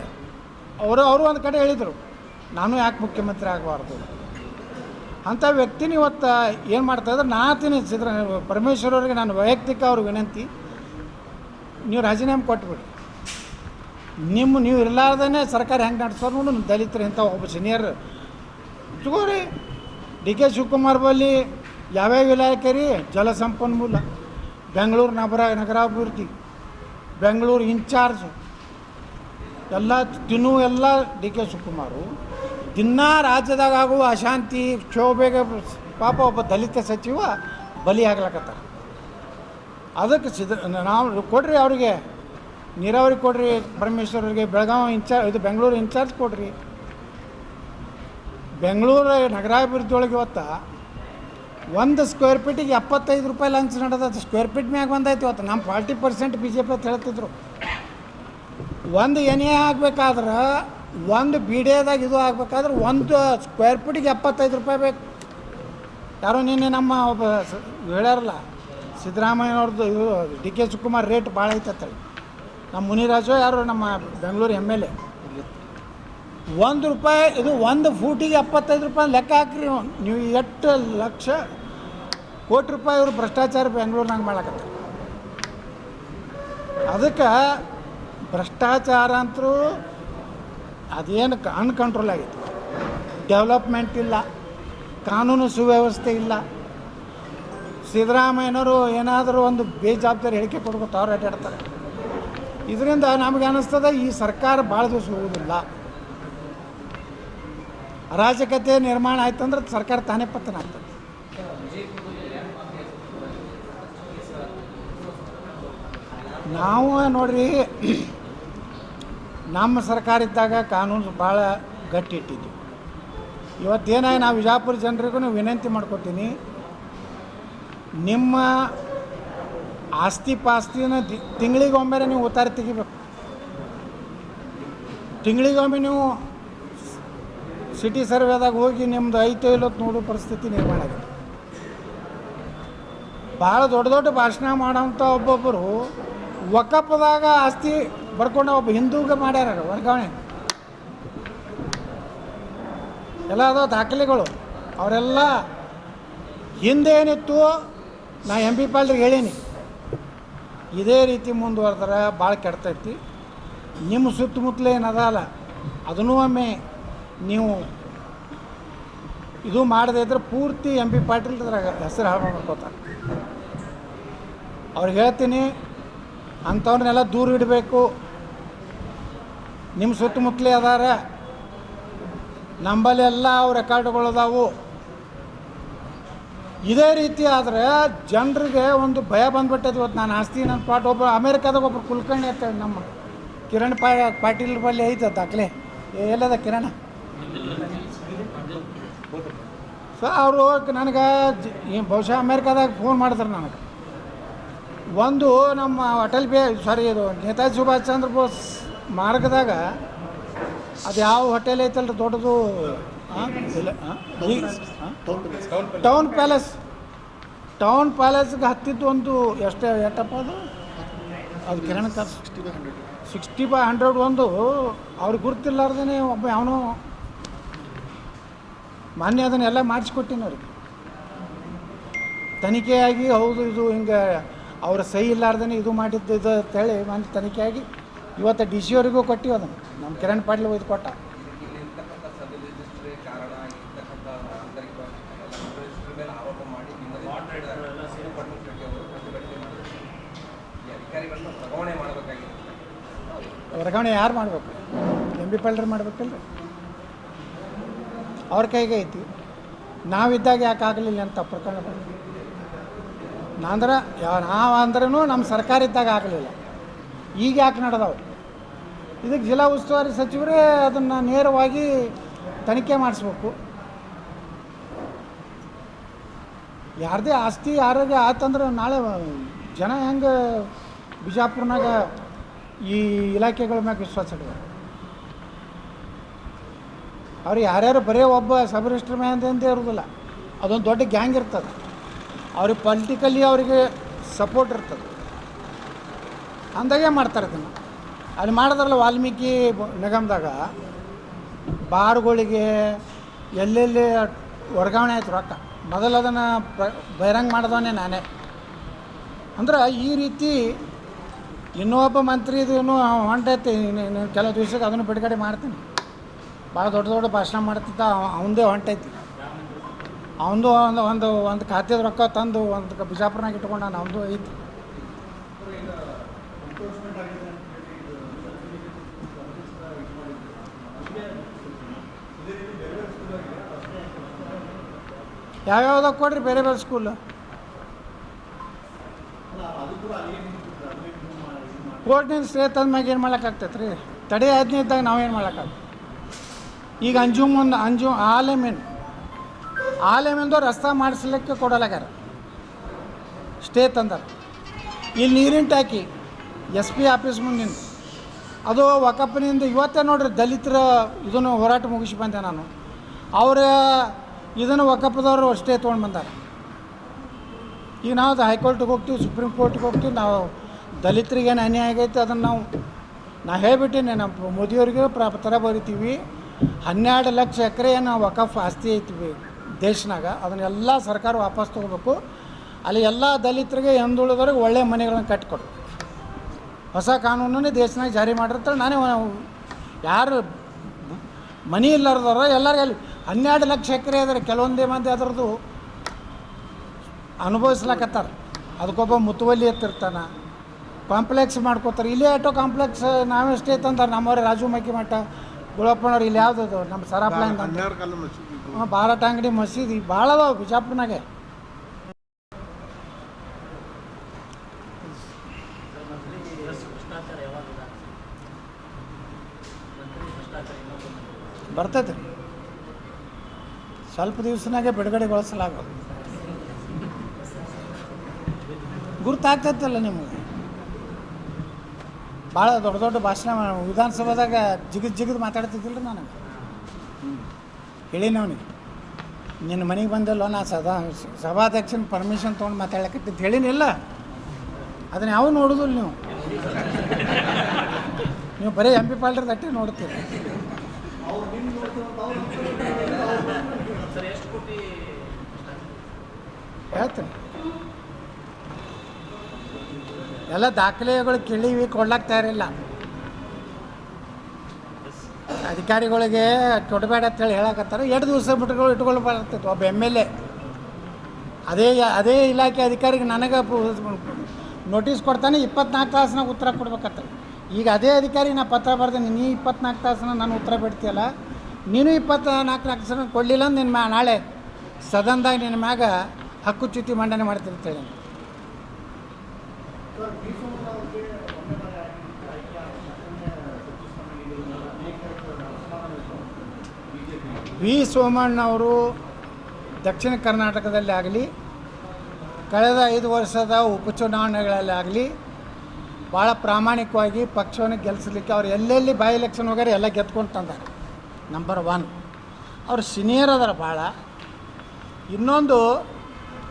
S1: ಅವರು ಅವರು ಒಂದು ಕಡೆ ಹೇಳಿದರು, ನಾನು ಯಾಕೆ ಮುಖ್ಯಮಂತ್ರಿ ಆಗಬಾರ್ದು? ಅಂಥ ವ್ಯಕ್ತಿನ ಇವತ್ತು ಏನು ಮಾಡ್ತಾಯಿದ್ರೆ ನಾ ತಿನ್ನಿ ಚಿತ್ರ ಪರಮೇಶ್ವರ್ ಅವರಿಗೆ ನಾನು ವೈಯಕ್ತಿಕ ಅವ್ರ ವಿನಂತಿ, ನೀವು ರಾಜೀನಾಮೆ ಕೊಟ್ಬಿಡಿ. ನಿಮ್ಮ ನೀವು ಇರಲಾರ್ದೇ ಸರ್ಕಾರ ಹೆಂಗೆ ನಡೆಸೋರು ನೋಡು ದಲಿತರು ಇಂಥ ಒಬ್ಬ ಸೀನಿಯರ್ ತಗೋರಿ. ಡಿ ಕೆ ಶಿವಕುಮಾರ್ ಬಳಿ ಯಾವ್ಯಾವ ಇಲಾಖೆ ರೀ ಜಲಸಂಪನ್ಮೂಲ ಬೆಂಗಳೂರು ನಗರ, ನಗರಾಭಿವೃದ್ಧಿ, ಬೆಂಗಳೂರು ಇನ್ಚಾರ್ಜ್, ಎಲ್ಲ ತಿನ್ನು ಎಲ್ಲ ಡಿ ಕೆ ಶಿವಕುಮಾರು. ದಿನ ರಾಜ್ಯದಾಗ ಆಗುವ ಅಶಾಂತಿ, ಕ್ಷೋಭೆಗೆ ಪಾಪ ಒಬ್ಬ ದಲಿತ ಸಚಿವ ಬಲಿ ಆಗ್ಲಕತ್ತಾರ ಅದಕ್ಕೆ ಸಿದ್ಧ ನಾವು ಕೊಡ್ರಿ ಅವರಿಗೆ, ನೀರಾವರಿ ಕೊಡ್ರಿ ಪರಮೇಶ್ವರರಿಗೆ ಬೆಳಗಾವಿ ಇನ್ಚಾರ್ಜ್, ಇದು ಬೆಂಗಳೂರು ಇನ್ಚಾರ್ಜ್ ಕೊಡ್ರಿ. ಬೆಂಗಳೂರು ನಗರಾಭಿವೃದ್ಧಿ ಒಳಗೆ ಇವತ್ತು ಒಂದು ಸ್ಕ್ವೇರ್ ಫೀಟಿಗೆ ಎಪ್ಪತ್ತೈದು ರೂಪಾಯಿ ಲಂಚ್ ನಡೆದದ್ದು. ಸ್ಕ್ವೇರ್ ಫೀಟ್ ಮ್ಯಾಗ ಬಂದೈತಿ ಇವತ್ತು. ನಮ್ಮ forty percent B J P ಅಂತ ಹೇಳ್ತಿದ್ರು. ಒಂದು ಎನೆ ಆಗಬೇಕಾದ್ರೆ ಒಂದು ಬೀಡಿಯಾದಾಗ ಇದು ಆಗಬೇಕಾದ್ರೆ ಒಂದು ಸ್ಕ್ವೇರ್ ಫೀಟಿಗೆ ಎಪ್ಪತ್ತೈದು ರೂಪಾಯಿ ಬೇಕು. ಯಾರೋ ನಿನ್ನೆ ನಮ್ಮ ಒಬ್ಬ ಹೇಳ್ಯಾರಲ್ಲ ಸಿದ್ದರಾಮಯ್ಯನವ್ರದ್ದು ಇದು ಡಿ ಕೆ ಶಿವಕುಮಾರ್ ರೇಟ್ ಭಾಳ ಐತೆ ಅಂತೇಳಿ ನಮ್ಮ ಮುನಿರಾಜು ಯಾರು, ನಮ್ಮ ಬೆಂಗಳೂರು ಎಂ ಎಲ್ ಎ ಒಂದು ರೂಪಾಯಿ, ಇದು ಒಂದು ಫೂಟಿಗೆ ಎಪ್ಪತ್ತೈದು ರೂಪಾಯಿ ಲೆಕ್ಕ ಹಾಕ್ರಿ ನೀವು. ಎಷ್ಟು ಲಕ್ಷ ಕೋಟಿ ರೂಪಾಯಿ ಇವರು ಭ್ರಷ್ಟಾಚಾರ ಬೆಂಗಳೂರಿನಾಗ ಮಾಡಕತ್ತ ಅದಕ್ಕೆ ಭ್ರಷ್ಟಾಚಾರ ಅಂತರೂ ಅದೇನು ಅನ್ಕಂಟ್ರೋಲ್ ಆಗಿತ್ತು ಡೆವಲಪ್ಮೆಂಟ್ ಇಲ್ಲ. ಕಾನೂನು ಸುವ್ಯವಸ್ಥೆ ಇಲ್ಲ. ಸಿದ್ದರಾಮಯ್ಯನವರು ಏನಾದರೂ ಒಂದು ಬೇಜವಾಬ್ದಾರಿ ಹೇಳಿಕೆ ಕೊಡ್ಬೇಕು ಅವ್ರು ಅಡ್ಡಾಡ್ತಾರೆ. ಇದರಿಂದ ನಮಗೆ ಅನ್ನಿಸ್ತದೆ ಈ ಸರ್ಕಾರ ಭಾಳ ದಿವಸ ಹೋಗೋದಿಲ್ಲ. ಅರಾಜಕತೆ ನಿರ್ಮಾಣ ಆಯ್ತು ಅಂದ್ರೆ ಸರ್ಕಾರ ತಾನೇ ಪತನ ಆಗ್ತದೆ ನಾವು ನೋಡ್ರಿ, ನಮ್ಮ ಸರ್ಕಾರ ಇದ್ದಾಗ ಕಾನೂನು ಭಾಳ ಗಟ್ಟಿ ಇಟ್ಟಿದ್ವಿ ಇವತ್ತೇನಾಗಿ ನಾವು ವಿಜಾಪುರ ಜನರಿಗೂ ವಿನಂತಿ ಮಾಡ್ಕೊತೀನಿ, ನಿಮ್ಮ ಆಸ್ತಿ ಪಾಸ್ತಿನ ತಿಂಗಳಿಗೊಮ್ಮೆ ನೀವು ಉತ್ತಾರ ತೆಗಿಬೇಕು. ತಿಂಗಳಿಗೊಮ್ಮೆ ನೀವು ಸಿಟಿ ಸರ್ವೆದಾಗ ಹೋಗಿ ನಿಮ್ದು ಐತೋ ಇಲ್ಲ ನೋಡೋ ಪರಿಸ್ಥಿತಿ ನಿರ್ಮಾಣ ಆಗಿದೆ. ಭಾಳ ದೊಡ್ಡ ದೊಡ್ಡ ಭಾಷಣ ಮಾಡೋಂಥ ಒಬ್ಬೊಬ್ಬರು ಒಕ್ಕಪ್ಪದಾಗ ಆಸ್ತಿ ಬರ್ಕೊಂಡು ಒಬ್ಬ ಹಿಂದೂಗೆ ಮಾಡ್ಯಾರ ವರ್ಗಾವಣೆ. ಎಲ್ಲ ಅದಾವ ದಾಖಲೆಗಳು. ಅವರೆಲ್ಲ ಹಿಂದೇನಿತ್ತು ನಾ ಎಂ ಪಿ ಪಾಲ್ರಿಗೆ ಹೇಳೀನಿ. ಇದೇ ರೀತಿ ಮುಂದುವರೆದ್ರೆ ಭಾಳ ಕೆಡ್ತೈತಿ. ನಿಮ್ಮ ಸುತ್ತಮುತ್ತಲೇ ಏನದಲ್ಲ ಅದನ್ನೂ ಒಮ್ಮೆ ನೀವು ಇದು ಮಾಡದೇ ಇದ್ರೆ ಪೂರ್ತಿ ಎಂ ಪಿ ಪಾಟೀಲ್ ಅದ್ರಾಗ ಹೆಸರು ಹಾಳು ಮಾಡ್ಕೋತಾರೆ ಅವ್ರಿಗೆ ಹೇಳ್ತೀನಿ, ಅಂಥವ್ರನ್ನೆಲ್ಲ ದೂರ ಇಡಬೇಕು. ನಿಮ್ಮ ಸುತ್ತಮುತ್ತಲೇ ಅದಾರ. ನಂಬಲ್ಲಿ ಎಲ್ಲ ಅವು ರೆಕಾರ್ಡ್ಗಳು ಅದಾವು ಇದೇ ರೀತಿ ಆದರೆ ಜನರಿಗೆ ಒಂದು ಭಯ ಬಂದ್ಬಿಟ್ಟೈತೆ ಇವತ್ತು. ನಾನು ಆಸ್ತಿ ನನ್ನ ಪಾಟ್ ಒಬ್ಬ ಅಮೇರಿಕಾದಾಗ ಒಬ್ಬರು ಕುಲ್ಕರ್ಣಿ ಅಂತ ನಮ್ಮ ಕಿರಣ್ ಪಾ, ಪಾಟೀಲ್ ಬಳಿ ಐತೆ ದಾಖಲೆ ಎಲ್ಲದ ಕಿರಣ? ಸೊ ಅವರು ನನಗೆ ಈ ಬಹುಶಃ ಅಮೇರಿಕಾದಾಗ ಫೋನ್ ಮಾಡ್ತಾರೆ ನನಗೆ. ಒಂದು ನಮ್ಮ ಅಟಲ್ ಬಿ ಸಾರಿ ಇದು ನೇತಾಜಿ ಸುಭಾಷ್ ಚಂದ್ರ ಬೋಸ್ ಮಾರ್ಗದಾಗ ಅದು ಯಾವ ಹೋಟೆಲ್ ಐತಲ್ರಿ ದೊಡ್ಡದು? ಟೌನ್ ಪ್ಯಾಲೇಸ್ ಟೌನ್ ಪ್ಯಾಲೇಸ್ಗೆ ಹತ್ತಿದ್ದು ಒಂದು ಎಷ್ಟು ಎಷ್ಟಪ್ಪ ಅದು? ಅದು Kiran car sixty by hundred ಒಂದು. ಅವ್ರಿಗೆ ಗುರ್ತಿಲ್ಲಾರ್ದೇ ಒಬ್ಬ ಅವನು ಮಾನ್ಯ ಅದನ್ನೆಲ್ಲ ಮಾಡಿಸ್ಕೊಟ್ಟಿನಿ ಅವ್ರಿಗೆ ತನಿಖೆಯಾಗಿ ಹೌದು, ಇದು ಹಿಂಗೆ ಅವರ ಸಹಿ ಇಲ್ಲಾರ್ದೇ ಇದು ಮಾಡಿದ್ದು ಇದು ಅಂತೇಳಿ ಮೊನ್ನೆ ತನಿಖೆಯಾಗಿ ಇವತ್ತು ಡಿ ಸಿ ಅವರಿಗೂ ಕೊಟ್ಟಿವಿ ಅದನ್ನು. ನಮ್ಮ ಕಿರಣ್ ಪಾಟೀಲ್ ಒಯ್ದು ಕೊಟ್ಟ.
S3: ವರ್ಗಾವಣೆ
S1: ಯಾರು ಮಾಡಬೇಕು? ಎಂ ಬಿ ಪಾಲ್ಡ್ರ್ ಮಾಡ್ಬೇಕಲ್ರಿ? ಅವ್ರ ಕೈಗೆ ಐತಿ. ನಾವಿದ್ದಾಗ ಯಾಕೆ ಆಗಲಿಲ್ಲ ಅಂತ ಪ್ರಕರಣ ಬಂದಿದೆ ನಾಂದ್ರೆ ಯಾ- ನಾವು ಅಂದ್ರೂ ನಮ್ಮ ಸರ್ಕಾರ ಇದ್ದಾಗ ಆಗಲಿಲ್ಲ. ಈಗ ಯಾಕೆ ನಡೆದವು? ಇದಕ್ಕೆ ಜಿಲ್ಲಾ ಉಸ್ತುವಾರಿ ಸಚಿವರೇ ಅದನ್ನು ನೇರವಾಗಿ ತನಿಖೆ ಮಾಡಿಸ್ಬೇಕು. ಯಾರದೇ ಆಸ್ತಿ ಯಾರಿಗೆ ಆತಂದ್ರೆ ನಾಳೆ ಜನ ಹೆಂಗೆ ಬಿಜಾಪುರ್ನಾಗ ಈ ಇಲಾಖೆಗಳ ಮ್ಯಾಗ ವಿಶ್ವಾಸ ಇಡೋದು ಅವ್ರು ಯಾರ್ಯಾರು ಬರೀ ಒಬ್ಬ ಸಬ್ ರಿಜಿಸ್ಟರ್ ಮ್ಯಾನ್ ಇರೋದಿಲ್ಲ. ಅದೊಂದು ದೊಡ್ಡ ಗ್ಯಾಂಗ್ ಇರ್ತದೆ. ಅವ್ರಿಗೆ ಪೊಲಿಟಿಕಲಿ ಅವರಿಗೆ ಸಪೋರ್ಟ್ ಇರ್ತದೆ. ಅಂದಾಗೆ ಮಾಡ್ತಾರೆ ಅದನ್ನು. ಅಲ್ಲಿ ಮಾಡಿದ್ರಲ್ಲ ವಾಲ್ಮೀಕಿ ನಿಗಮದಾಗ ಬಾರ್ಗಳಿಗೆ ಎಲ್ಲೆಲ್ಲಿ ವರ್ಗಾವಣೆ ಆಯ್ತು ರೊಕ್ಕ. ಮೊದಲು ಅದನ್ನು ಬಹಿರಂಗ ಮಾಡಿದವನೇ ನಾನೇ. ಅಂದ್ರೆ ಈ ರೀತಿ ಇನ್ನೊಬ್ಬ ಮಂತ್ರಿ ಇದು ಇನ್ನೂ ಹೊಂಟೈತಿ ಇನ್ನು ಕೆಲವು ದಿವ್ಸಕ್ಕೆ ಅದನ್ನು ಬಿಡುಗಡೆ ಮಾಡ್ತೀನಿ. ಭಾಳ ದೊಡ್ಡ ದೊಡ್ಡ ಭಾಷಣ ಮಾಡ್ತಿದ್ದ ಅವಂದೇ ಹೊಂಟೈತಿ. ಅವನದು ಒಂದು ಒಂದು ಒಂದು ಖಾತೆದ ರೊಕ್ಕ ತಂದು ಒಂದು ಬಿಜಾಪುರ್ನಾಗ ಇಟ್ಕೊಂಡ ನಮ್ಮದು ಐತಿ. ಯಾವ್ಯಾವ್ದಾಗ ಕೊಡ್ರಿ ಬೇರೆ ಬೇರೆ ಸ್ಕೂಲ್ ಕೋರ್ಟ್ನಿಂದ ಸ್ಟೇ ತಂದ್ಮ್ಯಾಗ ಏನು ಮಾಡೋಕ್ಕಾಗ್ತೈತೆ ರೀ ತಡೆ ಆಜ್ಞೆ ಇದ್ದಾಗ ನಾವೇನು ಮಾಡೋಕ್ಕಾಗ್ತದೆ ಈಗ ಅಂಜುಮ್ ಒಂದು ಅಂಜು ಆಲೆಮೆನ್. ಆಲೆಮೆಂದು ರಸ್ತೆ ಮಾಡಿಸ್ಲಿಕ್ಕೆ ಕೊಡಲಾಗ್ಯಾರ. ಸ್ಟೇ ತಂದರು ಇಲ್ಲಿ ನೀರಿನ ಟ್ಯಾಕಿ ಎಸ್ ಪಿ ಆಫೀಸ್ ಮುಂದಿನ. ಅದು ಒಕ್ಕಪ್ಪನಿಂದ ಇವತ್ತೇ ನೋಡ್ರಿ ದಲಿತರ ಇದನ್ನು ಹೋರಾಟ ಮುಗಿಸಿ ಬಂದೆ ನಾನು. ಅವರ ಇದನ್ನು ಒಕ್ಕಪ್ಪದವರು ಅಷ್ಟೇ ತೊಗೊಂಡು ಬಂದಾರೆ. ಈಗ ನಾವು ಹೈಕೋರ್ಟಿಗೆ ಹೋಗ್ತೀವಿ, ಸುಪ್ರೀಂ ಕೋರ್ಟಿಗೆ ಹೋಗ್ತೀವಿ, ನಾವು ದಲಿತರಿಗೆ ಏನು ಅನ್ಯಾಯ ಆಗೈತೆ ಅದನ್ನು ನಾವು ನಾ ಹೇಳ್ಬಿಟ್ಟಿನಿ, ನಮ್ಮ ಮೋದಿಯವ್ರಿಗೆ ಪ್ರ ತರ ಬರಿತೀವಿ. ಹನ್ನೆರಡು ಲಕ್ಷ ಎಕರೆ ಏನು ವಕಫ್ ಆಸ್ತಿ ಐತಿ ದೇಶನಾಗ. ಅದನ್ನೆಲ್ಲ ಸರ್ಕಾರ ವಾಪಸ್ ತೊಗೋಬೇಕು. ಅಲ್ಲಿ ಎಲ್ಲ ದಲಿತರಿಗೆ ಹಿಂದುಳಿದವ್ರಿಗೆ ಒಳ್ಳೆಯ ಮನೆಗಳನ್ನು ಕಟ್ಟಿಕೊಡು ಹೊಸ ಕಾನೂನನ್ನೇ ದೇಶನಾಗ ಜಾರಿ ಮಾಡಿರ್ತಾರೆ. ನಾನೇ ಯಾರು ಮನಿ ಇಲ್ಲಾರ್ದವ್ರ ಎಲ್ಲರಿಗೂ ಅಲ್ಲಿ ಹನ್ನೆರಡು ಲಕ್ಷ ಎಕರೆ ಆದರೆ ಕೆಲವೊಂದೇ ಮಂದಿ ಅದರದ್ದು ಅನುಭವಿಸ್ಲಕತ್ತಾರ. ಅದಕ್ಕೊಬ್ಬ ಮುತುವಲ್ಲಿ ಎತ್ತಿರ್ತಾನೆ. ಕಾಂಪ್ಲೆಕ್ಸ್ ಮಾಡ್ಕೋತಾರೆ. ಇಲ್ಲೇ ಆಟೋ ಕಾಂಪ್ಲೆಕ್ಸ್ ನಾವೆಷ್ಟೇ ತಂದ್ರೆ. ನಮ್ಮವ್ರೆ ರಾಜು ಮಕ್ಕಿ ಮಠ. ಗುಳಪ್ಪನವ್ರು ಇಲ್ಲಿ ಯಾವ್ದು ನಮ್ಮ ಸರಾಪ್ಲೈನ್ ಅಂತ. ಬಾರಾಟ ಅಂಗಡಿ ಮಸೀದಿ ಭಾಳ ಅದಾವ ಬಿಜಾಪುರ್ನಾಗೆ. ಬರ್ತೈತೆ. ಸ್ವಲ್ಪ ದಿವಸನಾಗೆ ಬಿಡುಗಡೆಗೊಳಿಸಲಾಗೋದು. ಗುರ್ತಾಗ್ತೈತಲ್ಲ ನಿಮಗೆ? ಭಾಳ ದೊಡ್ಡ ದೊಡ್ಡ ಭಾಷಣ ವಿಧಾನಸಭಾದಾಗ ಜಿಗಿದು ಜಿಗಿದು ಮಾತಾಡ್ತಿದ್ದಿಲ್ಲ ರೀ ನಾನು? ಹೇಳೀನಿ ಅವನಿಗೆ ನಿನ್ನ ಮನೆಗೆ ಬಂದಲ್ಲ, ನಾ ಸದಾ ಸಭಾಧ್ಯಕ್ಷನ ಪರ್ಮಿಷನ್ ತೊಗೊಂಡು ಮಾತಾಡಕತ್ತಿದ್ದು ಹೇಳಿನಿಲ್ಲ. ಅದನ್ನ ಯಾವ ನೋಡೋದಿಲ್ಲ ನೀವು? ನೀವು ಬರೀ ಎಂ ಪಿ ಪಾಲ್ಡ್ರದ್ದು ಅಟ್ಟೆ ನೋಡ್ತೀರಿ. ಹೇಳ್ತೀನಿ. ಎಲ್ಲ ದಾಖಲೆಗಳು ಕೇಳೀವಿ, ಕೊಡ್ಲಾಕ್ ತಯಾರಿಲ್ಲ. ಅಧಿಕಾರಿಗಳಿಗೆ ಕೊಡಬೇಡ ಅಂತೇಳಿ ಹೇಳಕತ್ತಾರೆ. ಎರಡು ದಿವಸ ಬಿಟ್ಟು ಇಟ್ಕೊಳ್ಬಾರ್ತಿತ್ತು ಒಬ್ಬ ಎಂ ಎಲ್ ಎ, ಅದೇ ಅದೇ ಇಲಾಖೆ ಅಧಿಕಾರಿಗೆ ನನಗೆ ನೋಟಿಸ್ ಕೊಡ್ತಾನೆ, ಇಪ್ಪತ್ನಾಲ್ಕು ತಾಸನಾಗ ಉತ್ತರ ಕೊಡ್ಬೇಕತ್ತ ಈಗ ಅದೇ ಅಧಿಕಾರಿ ನಾ ಪತ್ರ ಬರ್ದೇನೆ ನೀ ಇಪ್ಪತ್ನಾಲ್ಕು ತಾಸನ ನಾನು ಉತ್ತರ ಬಿಡ್ತೀಯಲ್ಲ, ನೀನು ಇಪ್ಪತ್ತ ನಾಲ್ಕು ತಾಸನ ಕೊಡಲಿಲ್ಲ ನಿನ್ನ ಮ್ಯಾ, ನಾಳೆ ಸದನದಾಗ ನಿನ್ನ ಮ್ಯಾಗ ಹಕ್ಕುಚ್ಯುತಿ ಮಂಡನೆ ಮಾಡ್ತಿರ್ತೇಳಿ ವಿ ಸೋಮಣ್ಣ ಅವರು ದಕ್ಷಿಣ ಕರ್ನಾಟಕದಲ್ಲಿ ಆಗಲಿ, ಕಳೆದ ಐದು ವರ್ಷದ ಉಪಚುನಾವಣೆಗಳಲ್ಲಿ ಆಗಲಿ ಭಾಳ ಪ್ರಾಮಾಣಿಕವಾಗಿ ಪಕ್ಷವನ್ನು ಗೆಲ್ಲಿಸಲಿಕ್ಕೆ ಅವ್ರು ಎಲ್ಲೆಲ್ಲಿ ಬೈ ಎಲೆಕ್ಷನ್ ಹೋಗ್ಯಾರ ಎಲ್ಲ ಗೆದ್ಕೊಂಡು ತಂದಾರೆ. ನಂಬರ್ ಒನ್ ಅವ್ರು ಸೀನಿಯರ್ ಅದಾರ ಭಾಳ ಇನ್ನೊಂದು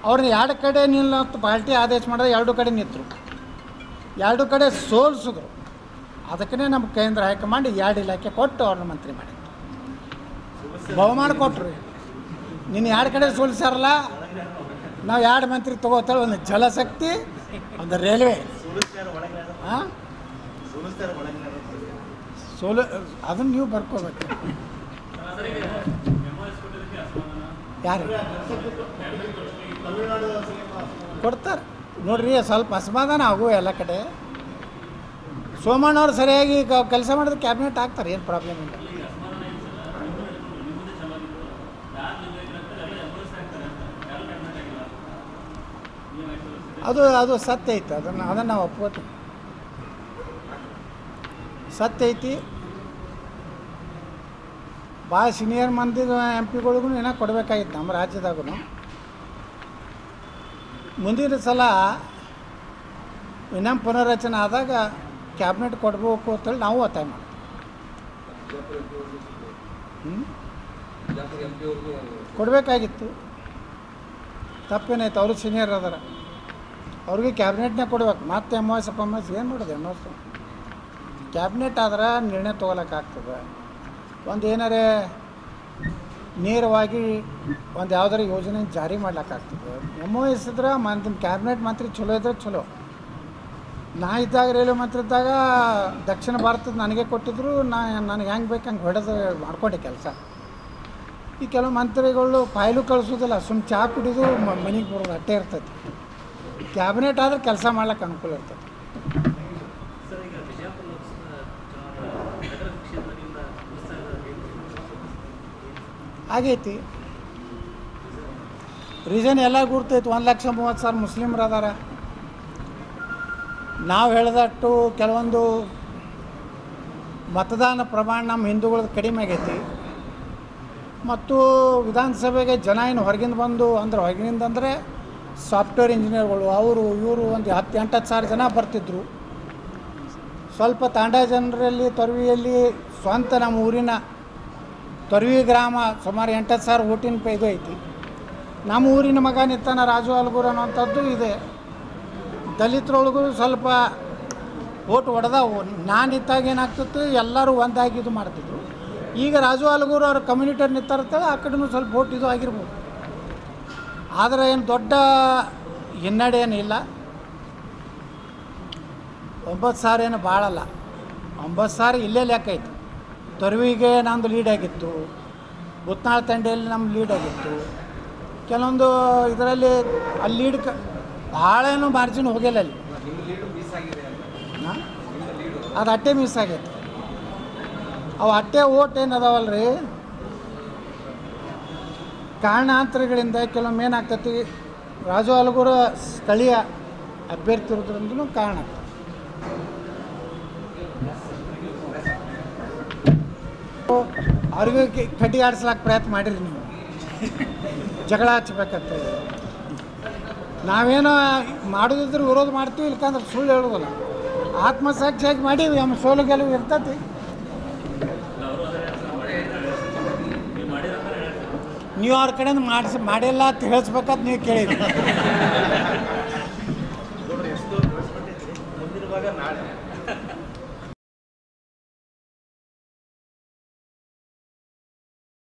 S1: ಅವ್ರನ್ನ ಎರಡು ಕಡೆ ನಿಲ್ಲ ಪಾರ್ಟಿ ಆದೇಶ ಮಾಡಿದ್ರೆ ಎರಡು ಕಡೆ ನಿಂತರು. ಎರಡು ಕಡೆ ಸೋಲ್ಸಿದ್ರು. ಅದಕ್ಕೇ ನಮ್ಮ ಕೇಂದ್ರ ಹೈಕಮಾಂಡ್ ಎರಡು ಇಲಾಖೆ ಕೊಟ್ಟು ಅವ್ರನ್ನ ಮಂತ್ರಿ ಮಾಡಿ ಬಹುಮಾನ ಕೊಟ್ಟರು ನಿನ್ನ ಎರಡು ಕಡೆ ಸೋಲ್ಸ್ಯಾರಲ್ಲ? ನಾವು ಎರಡು ಮಂತ್ರಿ ತಗೋತಾಳೆ ಒಂದು ಜಲಶಕ್ತಿ, ಒಂದು ರೈಲ್ವೆ. ಹಾಂ ಸೋಲು, ಅದನ್ನು ನೀವು ಬರ್ಕೋಬೇಕು. ಯಾರು? ಕೊಡ್ತಾರೆ. ನೋಡ್ರಿ, ಸ್ವಲ್ಪ ಅಸಮಾಧಾನ ಆಗುವ ಎಲ್ಲ ಕಡೆ. ಸೋಮಣ್ಣವ್ರು ಸರಿಯಾಗಿ ಕೆಲಸ ಮಾಡಿದ್ರೆ ಕ್ಯಾಬಿನೆಟ್ ಹಾಕ್ತಾರೆ, ಏನು ಪ್ರಾಬ್ಲಮ್ ಇಲ್ಲ. ಅದು ಅದು ಸತ್ಯ ಐತಿ, ಅದನ್ನು ಅದನ್ನು ನಾವು ಒಪ್ಕೋತೀವಿ. ಸತ್ಯ ಐತಿ. ಭಾಳ ಸೀನಿಯರ್ ಮಂದಿ ಎಂ ಪಿಗಳಿಗೂ ಏನೋ ಕೊಡಬೇಕಾಗಿತ್ತು ನಮ್ಮ ರಾಜ್ಯದಾಗೂ ಮುಂದಿನ ಸಲ ಇನ್ನೊಮ್ಮೆ ಪುನರ್ರಚನೆ ಆದಾಗ ಕ್ಯಾಬಿನೆಟ್ ಕೊಡಬೇಕು ಅಂತೇಳಿ ನಾವು ಒತ್ತಾಯ ಮಾಡ್ತೀವಿ. ಕೊಡಬೇಕಾಗಿತ್ತು. ತಪ್ಪೇನಾಯ್ತು? ಅವರು ಸೀನಿಯರ್ ಅದರ ಅವ್ರಿಗೆ ಕ್ಯಾಬಿನೆಟ್ನೇ ಕೊಡ್ಬೇಕು. ಮತ್ತೆ M S F M S ಏನು ಮಾಡೋದು ಎಂ ಎಸ್ ಕ್ಯಾಬಿನೆಟ್ ಆದ್ರೆ ನಿರ್ಣಯ ತೊಗೊಳಕ್ಕಾಗ್ತದೆ. ಒಂದು ಏನಾರೇ ನೇರವಾಗಿ ಒಂದು ಯಾವ್ದಾರ ಯೋಜನೆ ಜಾರಿ ಮಾಡ್ಲಿಕ್ಕಾಗ್ತದೆ ಎಂ ಒ ಎಸ್ ಇದ್ರೆ ಮಂತ್ ಕ್ಯಾಬಿನೆಟ್ ಮಂತ್ರಿ ಚಲೋ ಇದ್ರೆ ಚಲೋ. ನಾ ಇದ್ದಾಗ ರೈಲ್ವೆ ಮಂತ್ರಿ ಇದ್ದಾಗ ದಕ್ಷಿಣ ಭಾರತದ ನನಗೆ ಕೊಟ್ಟಿದ್ರು, ನಾ, ನನಗೆ ಹೆಂಗೆ ಬೇಕು ಹಂಗೆ ಹೊಡೆದು ಮಾಡ್ಕೊಂಡೆ ಕೆಲಸ. ಈ ಕೆಲವು ಮಂತ್ರಿಗಳು ಫೈಲು ಕಳಿಸೋದಿಲ್ಲ ಸುಮ್ಮ ಚಹಾ ಕುಡಿದು ಮನೆಗೆ ಬರೋದು ಅಟ್ಟೆ ಇರ್ತೈತಿ. ಕ್ಯಾಬಿನೆಟ್ ಆದ್ರೆ ಕೆಲಸ ಮಾಡ್ಲಿಕ್ಕೆ ಅನುಕೂಲ ಇರ್ತೈತಿ
S2: ಸರ್ ಈಗ ಬಿಜಾಪುರ ಲೋಕಸಭಾ ಚುನಾವಣೆ ನಗರ ಕ್ಷೇತ್ರದಿಂದ
S1: ಆಗೈತಿ. ರೀಸನ್ ಎಲ್ಲ ಗುರ್ತೈತಿ. ಒಂದು ಲಕ್ಷ ಮೂವತ್ತು ಸಾವಿರ ಮುಸ್ಲಿಮ್ರು ಅದಾರ ನಾವು ಹೇಳಿದಟ್ಟು ಕೆಲವೊಂದು ಮತದಾನ ಪ್ರಮಾಣ ನಮ್ಮ ಹಿಂದೂಗಳದ್ದು ಕಡಿಮೆ ಆಗೈತಿ. ಮತ್ತು ವಿಧಾನಸಭೆಗೆ ಜನ ಏನು ಹೊರಗಿಂದ ಬಂದು ಅಂದ್ರೆ ಹೊರಗಿನಿಂದ ಅಂದರೆ ಸಾಫ್ಟ್ವೇರ್ ಇಂಜಿನಿಯರ್ಗಳು ಅವರು, ಇವರು ಒಂದು ಹತ್ತು ಎಂಟು ಹತ್ತು ಸಾವಿರ ಜನ ಬರ್ತಿದ್ರು. ಸ್ವಲ್ಪ ತಾಂಡ ಜನರಲ್ಲಿ, ತೊರವಿಯಲ್ಲಿ ಸ್ವಂತ ನಮ್ಮ ಊರಿನ ತೊರವಿ ಗ್ರಾಮ ಸುಮಾರು ಎಂಟತ್ತು ಸಾವಿರ ಓಟಿನ ಪೈ ಇದು ಐತಿ. ನಮ್ಮ ಊರಿನ ಮಗ ನಿತ್ತಾನ ರಾಜು ಅಲ್ಗೂರ್ ಅನ್ನೋಂಥದ್ದು ಇದೆ. ದಲಿತರೊಳಗೂ ಸ್ವಲ್ಪ ಓಟ್ ಹೊಡೆದವು. ನಾನು ಇತ್ತಾಗ ಏನಾಗ್ತಿತ್ತು, ಎಲ್ಲರೂ ಒಂದಾಗಿ ಇದು ಮಾಡ್ತಿದ್ರು. ಈಗ ರಾಜು ಅಲ್ಗೂರ್ ಅವ್ರ ಕಮ್ಯುನಿಟರ್ ನಿಂತಾರ್ತಲ್ಲ ಆ ಕಡೆನೂ ಸ್ವಲ್ಪ ಓಟ್ ಇದು ಆಗಿರ್ಬೋದು. ಆದರೆ ಏನು ದೊಡ್ಡ ಹಿನ್ನಡೆ ಏನಿಲ್ಲ ಒಂಬತ್ತು ಸಾವಿರ ಏನು ಭಾಳಲ್ಲ ಒಂಬತ್ತು ಸಾವಿರ ಇಲ್ಲೇ ಲೆಕ್ಕ ಐತಿ. ತೊರವಿಗೆ ನಮ್ಮದು ಲೀಡ್ ಆಗಿತ್ತು. ಬುತ್ನಾಳ್ ತಂಡೆಯಲ್ಲಿ ನಮ್ಮ ಲೀಡ್ ಆಗಿತ್ತು. ಕೆಲವೊಂದು ಇದರಲ್ಲಿ ಅಲ್ಲಿ ಲೀಡ್ ಕ ಭಾಳ ಏನು ಮಾರ್ಜಿನ್ ಹೋಗಿಲ್ಲ ಅಲ್ಲಿ. ಅದು ಅಟ್ಟೆ ಮಿಸ್ ಆಗೈತೆ ಅವು ಅಟ್ಟೆ ಓಟ್ ಏನು ಅದಾವಲ್ಲ ರೀ ಕಾರಣಾಂತರಗಳಿಂದ ಕೆಲವೊಮ್ಮೆ ಏನಾಗ್ತೈತಿ, ರಾಜು ಅಲಗೂರ ಸ್ಥಳೀಯ ಅಭ್ಯರ್ಥಿ ಇರೋದ್ರಿಂದಲೂ ಕಾರಣ ಅವ್ರಿಗೆ ಕಡ್ಡಿ ಆಡಿಸ್ಲಾಕ ಪ್ರಯತ್ನ ಮಾಡಿರಿ ನೀವು. ಜಗಳ ಹಚ್ಬೇಕಂತ. ನಾವೇನೋ ಮಾಡೋದಿದ್ರೆ ವಿರೋಧ ಮಾಡ್ತೀವಿ, ಇಲ್ಕಂದ್ರೆ ಸುಳ್ಳು ಹೇಳೋದಲ್ಲ. ಆತ್ಮಸಾಕ್ಷಿಯಾಗಿ ಮಾಡಿ ನಮ್ಮ ಸೋಲು ಗೆಲುವು ಇರ್ತತಿ. ನೀವು ಅವ್ರ ಕಡೆಯಿಂದ ಮಾಡಿಸ, ಮಾಡಿಲ್ಲ ಅಂತ ನೀವು ಕೇಳಿದ್ರಿ